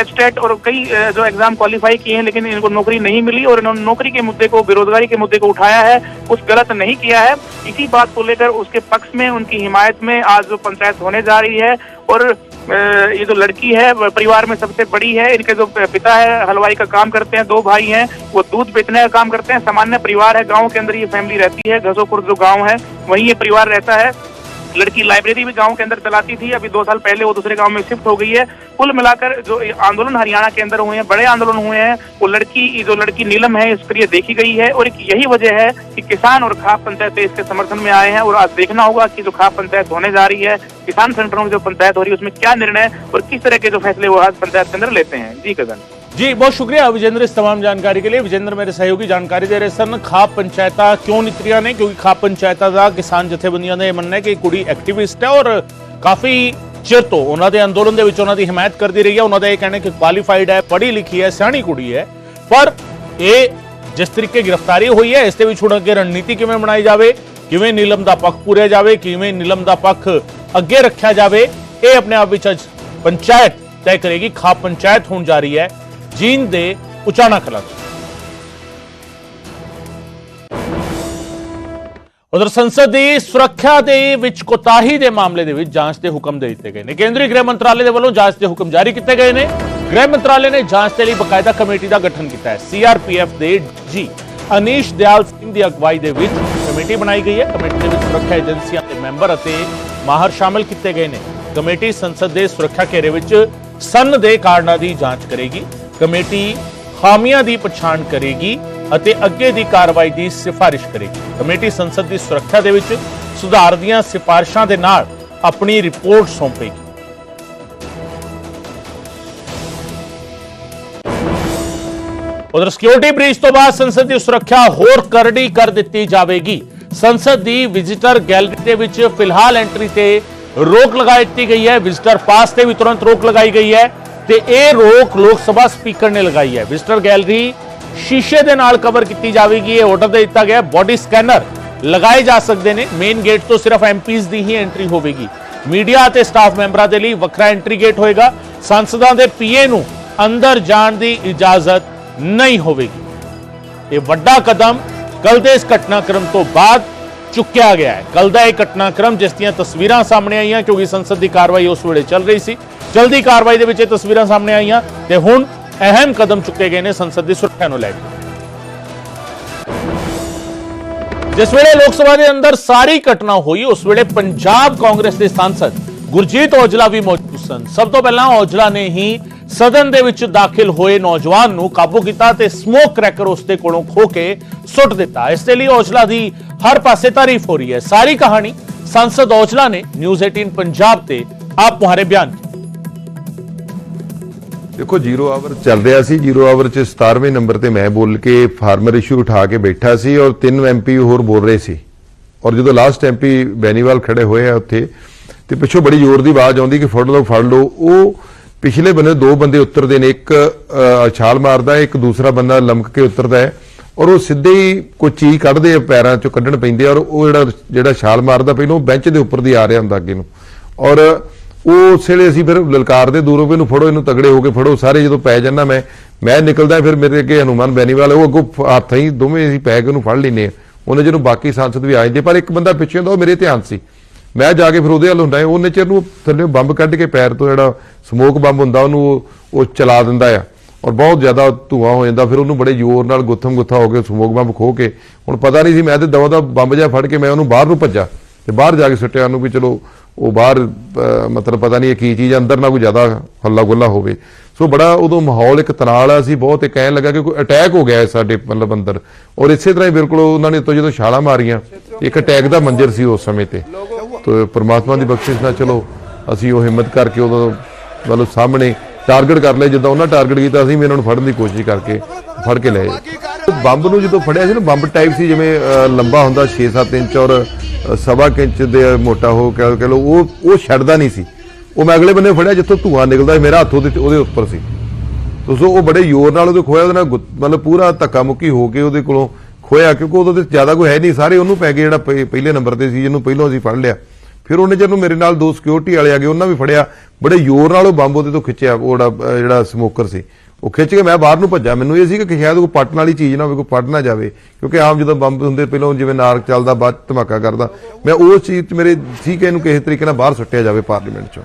एचटेट और कई जो एग्ज़ाम क्वालिफाई किए हैं लेकिन इनको नौकरी नहीं मिली और इन्होंने नौकरी के मुद्दे को, बेरोजगारी के मुद्दे को उठाया है। उस गलत नहीं किया है। इसी बात को लेकर उसके पक्ष में, उनकी हिमायत में आज जो पंचायत होने जा रही है और ये जो लड़की है परिवार में सबसे बड़ी है। इनके जो पिता है, हलवाई का काम करते हैं, दो भाई हैं। वो दूध बेचने का काम करते हैं। सामान्य परिवार है, गाँव के अंदर ये फैमिली रहती है। घसोपुर जो गाँव है, वहीं ये परिवार रहता है। लड़की लाइब्रेरी भी गाँव के अंदर चलाती थी। अभी दो साल पहले वो दूसरे गाँव में शिफ्ट हो गई है। कुल मिलाकर जो आंदोलन हरियाणा के अंदर हुए हैं, बड़े आंदोलन हुए हैं, वो लड़की जो लड़की नीलम है इसके लिए देखी गई है। और एक यही वजह है कि किसान और खाप पंचायतें इसके समर्थन में आए हैं और आज देखना होगा कि जो खाप पंचायत होने जा रही है, किसान संगठनों की जो पंचायत हो रही है, उसमें क्या निर्णय और किस तरह के जो फैसले वो आज पंचायत के अंदर लेते हैं। जी गगन। जी बहुत शुक्रिया विजेंद्र इस तमाम जानकारी के लिए विजेंद्र मेरे सहयोगी जानकारी ਦੇ ਰਹੇ ਸਨ ਖਾਪ ਪੰਚਾਇਤਾਂ ਕਿਉਂ ਨਿਤਰੀਆਂ ਨੇ ਕਿਉਂਕਿ ਖਾਪ ਪੰਚਾਇਤਾਂ ਦਾ ਕਿਸਾਨ ਜਥੇਬੰਦੀਆਂ ਦਾ ਇਹ ਮੰਨਣਾ ਹੈ ਕਿ ਇਹ ਕੁੜੀ ਐਕਟਿਵਿਸਟ ਹੈ ਔਰ ਕਾਫੀ ਚਿਰ ਤੋਂ ਉਹਨਾਂ ਦੇ ਅੰਦੋਲਨ ਦੇ ਵਿੱਚ ਉਹਨਾਂ ਦੀ ਹਮਾਇਤ ਕਰਦੀ ਰਹੀ ਹੈ ਉਹਨਾਂ ਦਾ ਇਹ ਕਹਿਣਾ ਕਿ ਕੁਆਲੀਫਾਈਡ ਹੈ ਪੜ੍ਹੀ ਲਿਖੀ ਹੈ ਸਿਆਣੀ ਕੁੜੀ ਹੈ ਪਰ ਇਹ ਜਿਸ ਤਰੀਕੇ ਗ੍ਰਿਫਤਾਰੀ ਹੋਈ ਹੈ ਇਸ ਦੇ ਵਿੱਚ ਹੁਣ ਅੱਗੇ ਰਣਨੀਤੀ ਕਿਵੇਂ ਬਣਾਈ ਜਾਵੇ ਕਿਵੇਂ ਨੀਲਮ ਦਾ ਪੱਖ ਪੂਰਿਆ ਜਾਵੇ ਕਿਵੇਂ ਨੀਲਮ ਦਾ ਪੱਖ ਅੱਗੇ ਰੱਖਿਆ ਜਾਵੇ ਇਹ ਆਪਣੇ ਆਪ ਵਿੱਚ ਅੱਜ ਪੰਚਾਇਤ ਤੈਅ ਕਰੇਗੀ ਖਾਪ ਪੰਚਾਇਤ ਹੋਣ ਜਾ ਰਹੀ ਹੈ ਜੀਨ ਦੇ ਉਚਾਣਾ ਕਲਾਂ ਉਧਰ ਸੰਸਦ ਦੀ ਸੁਰੱਖਿਆ ਦੇ ਵਿੱਚ ਕੋਤਾਹੀ ਦੇ ਮਾਮਲੇ ਦੇ ਵਿੱਚ ਜਾਂਚ ਦੇ ਹੁਕਮ ਦੇ ਦਿੱਤੇ ਗਏ ਨੇ। ਕੇਂਦਰੀ ਗ੍ਰਹਿ ਮੰਤਰਾਲੇ ਦੇ ਵੱਲੋਂ ਜਾਂਚ ਦੇ ਹੁਕਮ ਜਾਰੀ ਕੀਤੇ ਗਏ ਨੇ। ਗ੍ਰਹਿ ਮੰਤਰਾਲੇ ਨੇ ਜਾਂਚ ਦੇ ਲਈ ਬਕਾਇਦਾ ਕਮੇਟੀ ਦਾ ਗਠਨ ਕੀਤਾ ਹੈ। ਸੀਆਰਪੀਐਫ ਦੇ ਜੀ ਅਨੀਸ਼ ਦਿਆਲ ਸਿੰਘ ਦੀ ਅਗਵਾਈ ਦੇ ਵਿੱਚ ਕਮੇਟੀ ਬਣਾਈ ਗਈ ਹੈ। ਕਮੇਟੀ ਦੇ ਵਿੱਚ ਸੁਰੱਖਿਆ ਏਜੰਸੀਆਂ ਦੇ ਮੈਂਬਰ ਅਤੇ ਮਾਹਰ ਸ਼ਾਮਲ ਕੀਤੇ ਗਏ ਨੇ। ਕਮੇਟੀ ਸੰਸਦ ਦੇ ਸੁਰੱਖਿਆ ਘੇਰੇ ਵਿੱਚ ਸੰਨ ਦੇ ਕਾਰਨਾਂ ਦੀ ਜਾਂਚ ਕਰੇਗੀ। ਕਮੇਟੀ ਖਾਮੀਆਂ ਦੀ ਪਛਾਣ ਕਰੇਗੀ ਅਤੇ ਅੱਗੇ ਦੀ ਕਾਰਵਾਈ ਦੀ ਸਿਫਾਰਿਸ਼ ਕਰੇਗੀ। ਕਮੇਟੀ ਸੰਸਦ ਦੀ ਸੁਰੱਖਿਆ ਦੇ ਵਿੱਚ ਸੁਧਾਰ ਦੀਆਂ ਸਿਫਾਰਿਸ਼ਾਂ ਦੇ ਨਾਲ ਆਪਣੀ ਰਿਪੋਰਟ ਸੌਂਪੇਗੀ। ਉਧਰ ਸਿਕਿਉਰਿਟੀ ਬ੍ਰੀਚ ਤੋਂ ਬਾਅਦ ਸੰਸਦ ਦੀ ਸੁਰੱਖਿਆ ਹੋਰ ਕਰੜੀ ਕਰ ਦਿੱਤੀ ਜਾਵੇਗੀ। ਸੰਸਦ ਦੀ ਵਿਜ਼ਿਟਰ ਗੈਲਰੀ ਦੇ ਵਿੱਚ ਫਿਲਹਾਲ ਐਂਟਰੀ ਤੇ ਰੋਕ ਲਗਾ ਦਿੱਤੀ ਗਈ ਹੈ। ਵਿਜ਼ਿਟਰ ਪਾਸ ਤੇ ਵੀ ਤੁਰੰਤ ਰੋਕ ਲਗਾਈ ਗਈ ਹੈ। ਤੇ ਇਹ ਰੋਕ ਲੋਕ ਸਭਾ ਸਪੀਕਰ ਨੇ ਲਗਾਈ ਹੈ। ਵਿਜ਼ਿਟਰ ਗੈਲਰੀ ਸ਼ੀਸ਼ੇ ਦੇ ਨਾਲ ਕਵਰ ਕੀਤੀ ਜਾਵੇਗੀ। ਇਹ ਆਰਡਰ ਦੇ ਦਿੱਤਾ ਗਿਆ। ਬੋਡੀ ਸਕੈਨਰ ਲਗਾਏ ਜਾ ਸਕਦੇ ਨੇ। ਮੇਨ ਗੇਟ ਤੋਂ ਸਿਰਫ ਐਮਪੀਜ਼ ਦੀ ਹੀ ਐਂਟਰੀ ਹੋਵੇਗੀ। ਮੀਡੀਆ ਅਤੇ ਸਟਾਫ ਮੈਂਬਰਾਂ ਦੇ ਲਈ ਵੱਖਰਾ ਐਂਟਰੀ ਗੇਟ ਹੋਏਗਾ। ਸੰਸਦਾਂ ਦੇ ਪੀਏ ਨੂੰ ਅੰਦਰ ਜਾਣ ਦੀ ਇਜਾਜ਼ਤ ਨਹੀਂ ਹੋਵੇਗੀ। ਇਹ ਵੱਡਾ ਕਦਮ ਕੱਲ ਦੇ ਇਸ ਘਟਨਾਕ੍ਰਮ ਤੋਂ ਬਾਅਦ ਚੁੱਕਿਆ ਗਿਆ ਹੈ। ਕੱਲ ਦਾ ਇਹ ਘਟਨਾਕ੍ਰਮ, ਜਿਸ ਦੀਆਂ ਤਸਵੀਰਾਂ ਸਾਹਮਣੇ ਆਈਆਂ, ਕਿਉਂਕਿ ਸੰਸਦ ਦੀ ਕਾਰਵਾਈ ਉਸ ਵੇਲੇ ਚੱਲ ਰਹੀ ਸੀ ਜਲਦੀ ਕਾਰਵਾਈ ਦੇ ਵਿੱਚ ਇਹ ਤਸਵੀਰਾਂ ਸਾਹਮਣੇ ਆਈਆਂ ਤੇ ਹੁਣ ਅਹਿਮ ਕਦਮ ਚੁੱਕੇ ਗਏ ਨੇ ਸੰਸਦ ਦੀ ਸੁਰੱਖਿਆ ਨੂੰ ਲੈ ਕੇ। ਜਿਸ ਵੇਲੇ ਲੋਕ ਸਭਾ ਦੇ ਅੰਦਰ ਸਾਰੀ ਘਟਨਾ ਹੋਈ, ਉਸ ਵੇਲੇ ਪੰਜਾਬ ਕਾਂਗਰਸ ਦੇ ਸਾਂਸਦ ਗੁਰਜੀਤ ਔਜਲਾ ਵੀ ਮੌਜੂਦ ਸਨ। ਸਭ ਤੋਂ ਪਹਿਲਾਂ ਔਜਲਾ ਨੇ ਹੀ ਸਦਨ ਦੇ ਵਿੱਚ ਦਾਖਲ ਹੋਏ ਨੌਜਵਾਨ ਨੂੰ ਕਾਬੂ ਕੀਤਾ ਤੇ ਸਮੋਕ ਕ੍ਰੈਕਰ ਉਸ ਦੇ ਕੋਲੋਂ ਖੋ ਕੇ ਸੁੱਟ ਦਿੱਤਾ। ਇਸ ਦੇ ਲਈ ਔਜਲਾ ਦੀ ਹਰ ਪਾਸੇ ਤਾਰੀਫ ਹੋ ਰਹੀ ਹੈ। ਸਾਰੀ ਕਹਾਣੀ ਸੰਸਦ ਔਜਲਾ ਨੇ ਨਿਊਜ਼ 18 ਪੰਜਾਬ ਤੇ ਆਪ ਮੁਹਾਰੇ ਬਿਆਨ ਕੀਤੀ। ਦੇਖੋ ਜ਼ੀਰੋ ਆਵਰ ਚੱਲ ਰਿਹਾ ਸੀ ਜ਼ੀਰੋ ਆਵਰ ਚ 17ਵੇਂ ਨੰਬਰ ਤੇ ਮੈਂ ਬੋਲ ਕੇ ਫਾਰਮਰ ਇਸ਼ੂ ਉਠਾ ਕੇ ਬੈਠਾ ਸੀ ਔਰ ਤਿੰਨ ਐਮਪੀ ਹੋਰ ਬੋਲ ਰਹੇ ਸੀ। ਔਰ ਜਦੋਂ ਲਾਸਟ ਐਮਪੀ ਬੈਨੀਵਾਲ ਖੜੇ ਹੋਏ ਆ ਉੱਥੇ, ਤੇ ਪਿੱਛੋਂ ਬੜੀ ਜ਼ੋਰ ਦੀ ਆਵਾਜ਼ ਆਉਂਦੀ ਕਿ ਫੜ ਲਓ ਫੜ ਲਓ। ਉਹ ਪਿਛਲੇ ਬੰਨੇ ਦੋ ਬੰਦੇ ਉਤਰਦੇ ਨੇ, ਇੱਕ ਛਾਲ ਮਾਰਦਾ, ਇੱਕ ਦੂਸਰਾ ਬੰਦਾ ਲਮਕ ਕੇ ਉਤਰਦਾ ਹੈ। ਔਰ ਉਹ ਸਿੱਧੇ ਹੀ ਕੋਈ ਚੀਜ਼ ਕੱਢਦੇ ਆ, ਪੈਰਾਂ ਚੋਂ ਕੱਢਣ ਪੈਂਦੇ ਔਰ ਉਹ ਜਿਹੜਾ ਜਿਹੜਾ ਛਾਲ ਮਾਰਦਾ, ਪਹਿਲਾਂ ਉਹ ਬੈਂਚ ਦੇ ਉੱਪਰ ਦੀ ਆ ਰਿਹਾ ਹੁੰਦਾ ਅੱਗੇ ਨੂੰ। ਔਰ ਉਹ ਉਸ ਵੇਲੇ ਅਸੀਂ ਫਿਰ ਲਲਕਾਰਦੇ ਦੂਰੋਂ ਵੀ ਇਹਨੂੰ ਫੜੋ, ਇਹਨੂੰ ਤਗੜੇ ਹੋ ਕੇ ਫੜੋ, ਸਾਰੇ ਜਦੋਂ ਪੈ ਜਾਂਦਾ ਮੈਂ ਮੈਂ ਨਿਕਲਦਾ ਫਿਰ ਮੇਰੇ ਅੱਗੇ ਹਨੂਮਾਨ ਬੈਨੀਵਾਲ ਉਹ ਅੱਗੋਂ ਫ- ਹੱਥ ਹੀ ਦੋਵੇਂ ਅਸੀਂ ਪੈ ਕੇ ਉਹਨੂੰ ਫੜ ਲੈਨੇ ਆ ਉਹਨੇ ਜਦੋਂ ਬਾਕੀ ਸਾਂਸਦ ਵੀ ਆ ਜਾਂਦੇ, ਪਰ ਇੱਕ ਬੰਦਾ ਪਿੱਛੇ ਹੁੰਦਾ, ਉਹ ਮੇਰੇ ਧਿਆਨ ਸੀ। ਮੈਂ ਜਾ ਕੇ ਫਿਰ ਉਹਦੇ ਵੱਲ ਹੁੰਦਾ, ਉਹਨੇ ਚਿਰ ਨੂੰ ਥੱਲੇ ਬੰਬ ਕੱਢ ਕੇ ਪੈਰ ਤੋਂ ਜਿਹੜਾ ਸਮੋਕ ਬੰਬ ਹੁੰਦਾ, ਉਹਨੂੰ ਉਹ- ਚਲਾ ਦਿੰਦਾ ਆ। ਔਰ ਬਹੁਤ ਜ਼ਿਆਦਾ ਧੂਆਂ ਹੋ ਜਾਂਦਾ, ਫਿਰ ਉਹਨੂੰ ਬੜੇ ਜ਼ੋਰ ਨਾਲ ਗੁੱਥਮ ਗੁੱਥਾ ਹੋ ਕੇ ਸਮੋਕ ਬੰਬ ਖੋ ਕੇ, ਹੁਣ ਪਤਾ ਨਹੀਂ ਸੀ ਮੈਂ ਤੇ ਦਵਾ ਦਾ ਬੰਬ ਜਿਹਾ ਫੜ ਕੇ ਮੈਂ ਉਹਨੂੰ ਬਾਹਰ ਨੂੰ ਭੱਜਾ, ਤੇ ਬਾਹਰ ਜਾ ਕੇ ਸੁੱਟਿਆ ਉਹਨੂੰ ਵੀ ਚਲੋ ਉਹ ਬਾਹਰ ਮਤਲਬ ਪਤਾ ਨਹੀਂ ਇਹ ਕੀ ਚੀਜ਼ ਅੰਦਰ ਨਾ ਕੋਈ ਜ਼ਿਆਦਾ ਹੱਲਾ ਗੁੱਲਾ ਹੋਵੇ। ਸੋ ਬੜਾ ਉਦੋਂ ਮਾਹੌਲ ਇੱਕ ਤਣਾਅ ਵਾਲਾ ਸੀ, ਬਹੁਤ ਇਹ ਕਹਿਣ ਲੱਗਾ ਕਿ ਕੋਈ ਅਟੈਕ ਹੋ ਗਿਆ ਹੈ ਸਾਡੇ ਮਤਲਬ ਅੰਦਰ। ਔਰ ਇਸੇ ਤਰ੍ਹਾਂ ਹੀ ਬਿਲਕੁਲ ਉਹਨਾਂ ਨੇ ਤੋਂ ਜਦੋਂ ਛਾਲਾਂ ਮਾਰੀਆਂ, ਇੱਕ ਅਟੈਕ ਦਾ ਮੰਜ਼ਰ ਸੀ ਉਸ ਸਮੇਂ ਤੇ। ਤੋ ਪਰਮਾਤਮਾ ਦੀ ਬਖਸ਼ਿਸ਼ ਨਾਲ ਚਲੋ, ਅਸੀਂ ਉਹ ਹਿੰਮਤ ਕਰਕੇ ਉਦੋਂ ਮਤਲਬ ਸਾਹਮਣੇ ਟਾਰਗੇਟ ਕਰ ਲਿਆ ਜਿੱਦਾਂ ਉਹਨਾਂ ਟਾਰਗੇਟ ਕੀਤਾ ਅਸੀਂ ਵੀ ਉਹਨਾਂ ਨੂੰ ਫੜਨ ਦੀ ਕੋਸ਼ਿਸ਼ ਕਰਕੇ ਫੜ ਕੇ ਲਏ ਬੰਬ ਨੂੰ ਜਦੋਂ ਫੜਿਆ ਸੀ ਨਾ, ਬੰਬ ਟਾਈਪ ਸੀ, ਜਿਵੇਂ ਲੰਬਾ ਹੁੰਦਾ 6-7 ਇੰਚ ਔਰ ਸਵਾ ਕੁ ਇੰਚ ਦੇ ਮੋਟਾ ਹੋ ਕੇ ਕਹ ਲਓ ਉਹ ਉਹ ਛੱਡਦਾ ਨਹੀਂ ਸੀ। ਉਹ ਮੈਂ ਅਗਲੇ ਬੰਨੇ ਫੜਿਆ ਜਿੱਥੋਂ ਧੂਆਂ ਨਿਕਲਦਾ ਸੀ, ਮੇਰਾ ਹੱਥ ਉਹਦੇ ਉਹਦੇ ਉੱਪਰ ਸੀ। ਤੁਸੀਂ ਉਹ ਬੜੇ ਜ਼ੋਰ ਨਾਲ ਉਹਦੇ ਖੋਇਆ ਉਹਦੇ ਨਾਲ ਗੁੱਤ- ਮਤਲਬ ਪੂਰਾ ਧੱਕਾ ਮੁੱਕੀ ਹੋ ਕੇ ਉਹਦੇ ਕੋਲੋਂ ਖੋਇਆ ਕਿਉਂਕਿ ਉਹਦੇ ਤੇ ਜ਼ਿਆਦਾ ਕੋਈ ਹੈ ਨਹੀਂ। ਸਾਰੇ ਉਹਨੂੰ ਪੈ ਗਏ ਜਿਹੜਾ ਪਹਿ- ਪਹਿਲੇ ਨੰਬਰ ਤੇ ਸੀ ਜਿਹਨੂੰ ਪਹਿਲਾਂ ਅਸੀਂ ਫੜ ਲਿਆ। ਫਿਰ ਉਹਨੇ ਜਦੋਂ ਮੇਰੇ ਨਾਲ ਦੋ ਸਿਕਿਉਰਿਟੀ ਵਾਲੇ ਆ ਗਏ ਉਹਨਾਂ ਵੀ ਫੜਿਆ। ਬੜੇ ਜ਼ੋਰ ਨਾਲ ਉਹ ਬੰਬ ਉਹਦੇ ਤੋਂ ਖਿੱਚਿਆ ਉਹ ਜਿਹੜਾ ਸਮੋਕਰ ਸੀ। ਉਹ ਖਿੱਚ ਕੇ ਮੈਂ ਬਾਹਰ ਨੂੰ ਭੱਜਾ ਮੈਨੂੰ ਇਹ ਸੀ ਕਿ ਸ਼ਾਇਦ ਕੋਈ ਪੱਟਣ ਵਾਲੀ ਚੀਜ਼ ਨਾ ਹੋਵੇ, ਕੋਈ ਪੱਟ ਨਾ ਜਾਵੇ, ਕਿਉਂਕਿ ਆਮ ਜਦੋਂ ਬੰਬ ਹੁੰਦੇ ਪਹਿਲਾਂ ਜਿਵੇਂ ਨਾਰਕ ਚੱਲਦਾ, ਬਾਅਦ ਧਮਾਕਾ ਕਰਦਾ। ਮੈਂ ਉਸ ਚੀਜ਼ 'ਚ ਮੇਰੇ ਸੀ ਕਿ ਇਹਨੂੰ ਕਿਸੇ ਤਰੀਕੇ ਨਾਲ ਬਾਹਰ ਸੁੱਟਿਆ ਜਾਵੇ ਪਾਰਲੀਮੈਂਟ 'ਚੋਂ।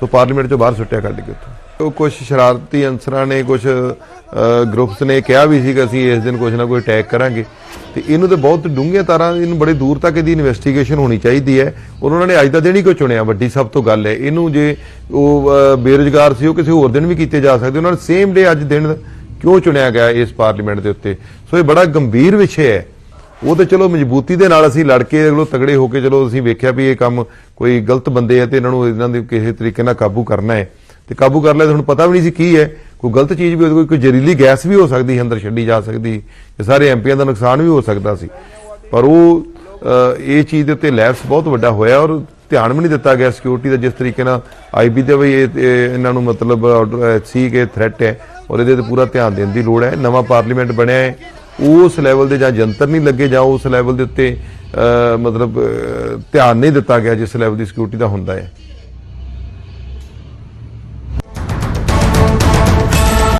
ਸੋ ਪਾਰਲੀਮੈਂਟ 'ਚੋਂ ਬਾਹਰ ਸੁੱਟਿਆ ਕੱਢ ਕੇ ਉੱਥੋਂ। ਕੁਝ ਸ਼ਰਾਰਤੀ ਅਨਸਰਾਂ ਨੇ ਕੁਝ ਗਰੁੱਪਸ ਨੇ ਕਿਹਾ ਵੀ ਸੀ ਕਿ ਅਸੀਂ ਇਸ ਦਿਨ ਕੁਝ ਨਾ ਕੋਈ ਅਟੈਕ ਕਰਾਂਗੇ। ਤੇ ਇਹਨੂੰ ਤੇ ਬਹੁਤ ਡੂੰਘੀਆਂ ਤਾਰਾਂ ਇਹਨੂੰ ਬੜੇ ਦੂਰ ਤੱਕ ਇਹਦੀ ਇਨਵੈਸਟੀਗੇਸ਼ਨ ਹੋਣੀ ਚਾਹੀਦੀ ਹੈ। ਔਰ ਉਹਨਾਂ ਨੇ ਅੱਜ ਦਾ ਦਿਨ ਹੀ ਕਿਉਂ ਚੁਣਿਆ? ਵੱਡੀ ਸਭ ਤੋਂ ਗੱਲ ਹੈ। ਇਹਨੂੰ ਜੇ ਉਹ ਅਹ, ਬੇਰੁਜ਼ਗਾਰ ਸੀ ਉਹ ਕਿਸੇ ਹੋਰ ਦਿਨ ਵੀ ਕੀਤੇ ਜਾ ਸਕਦੇ। ਉਹਨਾਂ ਨੇ ਸੇਮ ਡੇ ਅੱਜ ਦਿਨ ਕਿਉਂ ਚੁਣਿਆ ਗਿਆ ਇਸ ਪਾਰਲੀਮੈਂਟ ਦੇ ਉੱਤੇ? ਸੋ ਇਹ ਬੜਾ ਗੰਭੀਰ ਵਿਸ਼ੇ ਹੈ। ਉਹ ਤੇ ਚਲੋ ਮਜ਼ਬੂਤੀ ਦੇ ਨਾਲ ਅਸੀਂ ਲੜ ਕੇ ਅਗਲੋ ਤਗੜੇ ਹੋ ਕੇ ਚਲੋ ਅਸੀਂ ਵੇਖਿਆ ਵੀ ਇਹ ਕੰਮ ਕੋਈ ਗਲਤ ਬੰਦੇ ਆ ਤੇ ਇਹਨਾਂ ਨੂੰ ਇਹਨਾਂ ਦੇ ਕਿਸੇ ਤਰੀਕੇ ਨਾਲ ਕਾਬੂ ਕਰਨਾ ਹੈ। ਤੇ ਕਾਬੂ ਕਰ ਲਿਆ ਤੇ ਹੁਣ ਪਤਾ ਵੀ ਨਹੀਂ ਸੀ ਕੀ ਹੈ। ਕੋਈ ਗਲਤ ਚੀਜ਼ ਵੀ ਉਹਦੇ ਕੋਲ ਕੋਈ ਜ਼ਹਿਰੀਲੀ ਗੈਸ ਵੀ ਹੋ ਸਕਦੀ ਹੈ ਅੰਦਰ ਛੱਡੀ ਜਾ ਸਕਦੀ ਇਹ ਸਾਰੇ ਐਮਪੀਆਂ ਦਾ ਨੁਕਸਾਨ ਵੀ ਹੋ ਸਕਦਾ ਸੀ। ਪਰ ਉਹ ਇਹ ਚੀਜ਼ ਦੇ ਉੱਤੇ ਲੈਪਸ ਬਹੁਤ ਵੱਡਾ ਹੋਇਆ ਔਰ ਧਿਆਨ ਵੀ ਨਹੀਂ ਦਿੱਤਾ ਗਿਆ ਸਿਕਿਉਰਿਟੀ ਦਾ ਜਿਸ ਤਰੀਕੇ ਨਾਲ ਆਈਬੀ ਦੇ ਵੀ ਇਹਨਾਂ ਨੂੰ ਮਤਲਬ ਆਰਡਰ ਸੀ ਕਿ ਥ੍ਰੈਟ ਹੈ ਔਰ ਇਹਦੇ ਤੇ ਪੂਰਾ ਧਿਆਨ ਦੇਣ ਦੀ ਲੋੜ ਹੈ। ਨਵਾਂ ਪਾਰਲੀਮੈਂਟ ਬਣਿਆ ਹੈ। ਉਸ ਲੈਵਲ ਦੇ ਜਾਂ ਜੰਤਰ ਨਹੀਂ ਲੱਗੇ ਜਾਂ ਉਸ ਲੈਵਲ ਦੇ ਉੱਤੇ ਮਤਲਬ ਧਿਆਨ ਨਹੀਂ ਦਿੱਤਾ ਗਿਆ ਜਿਸ ਲੈਵਲ ਦੀ ਸਿਕਿਉਰਿਟੀ ਦਾ ਹੁੰਦਾ ਹੈ।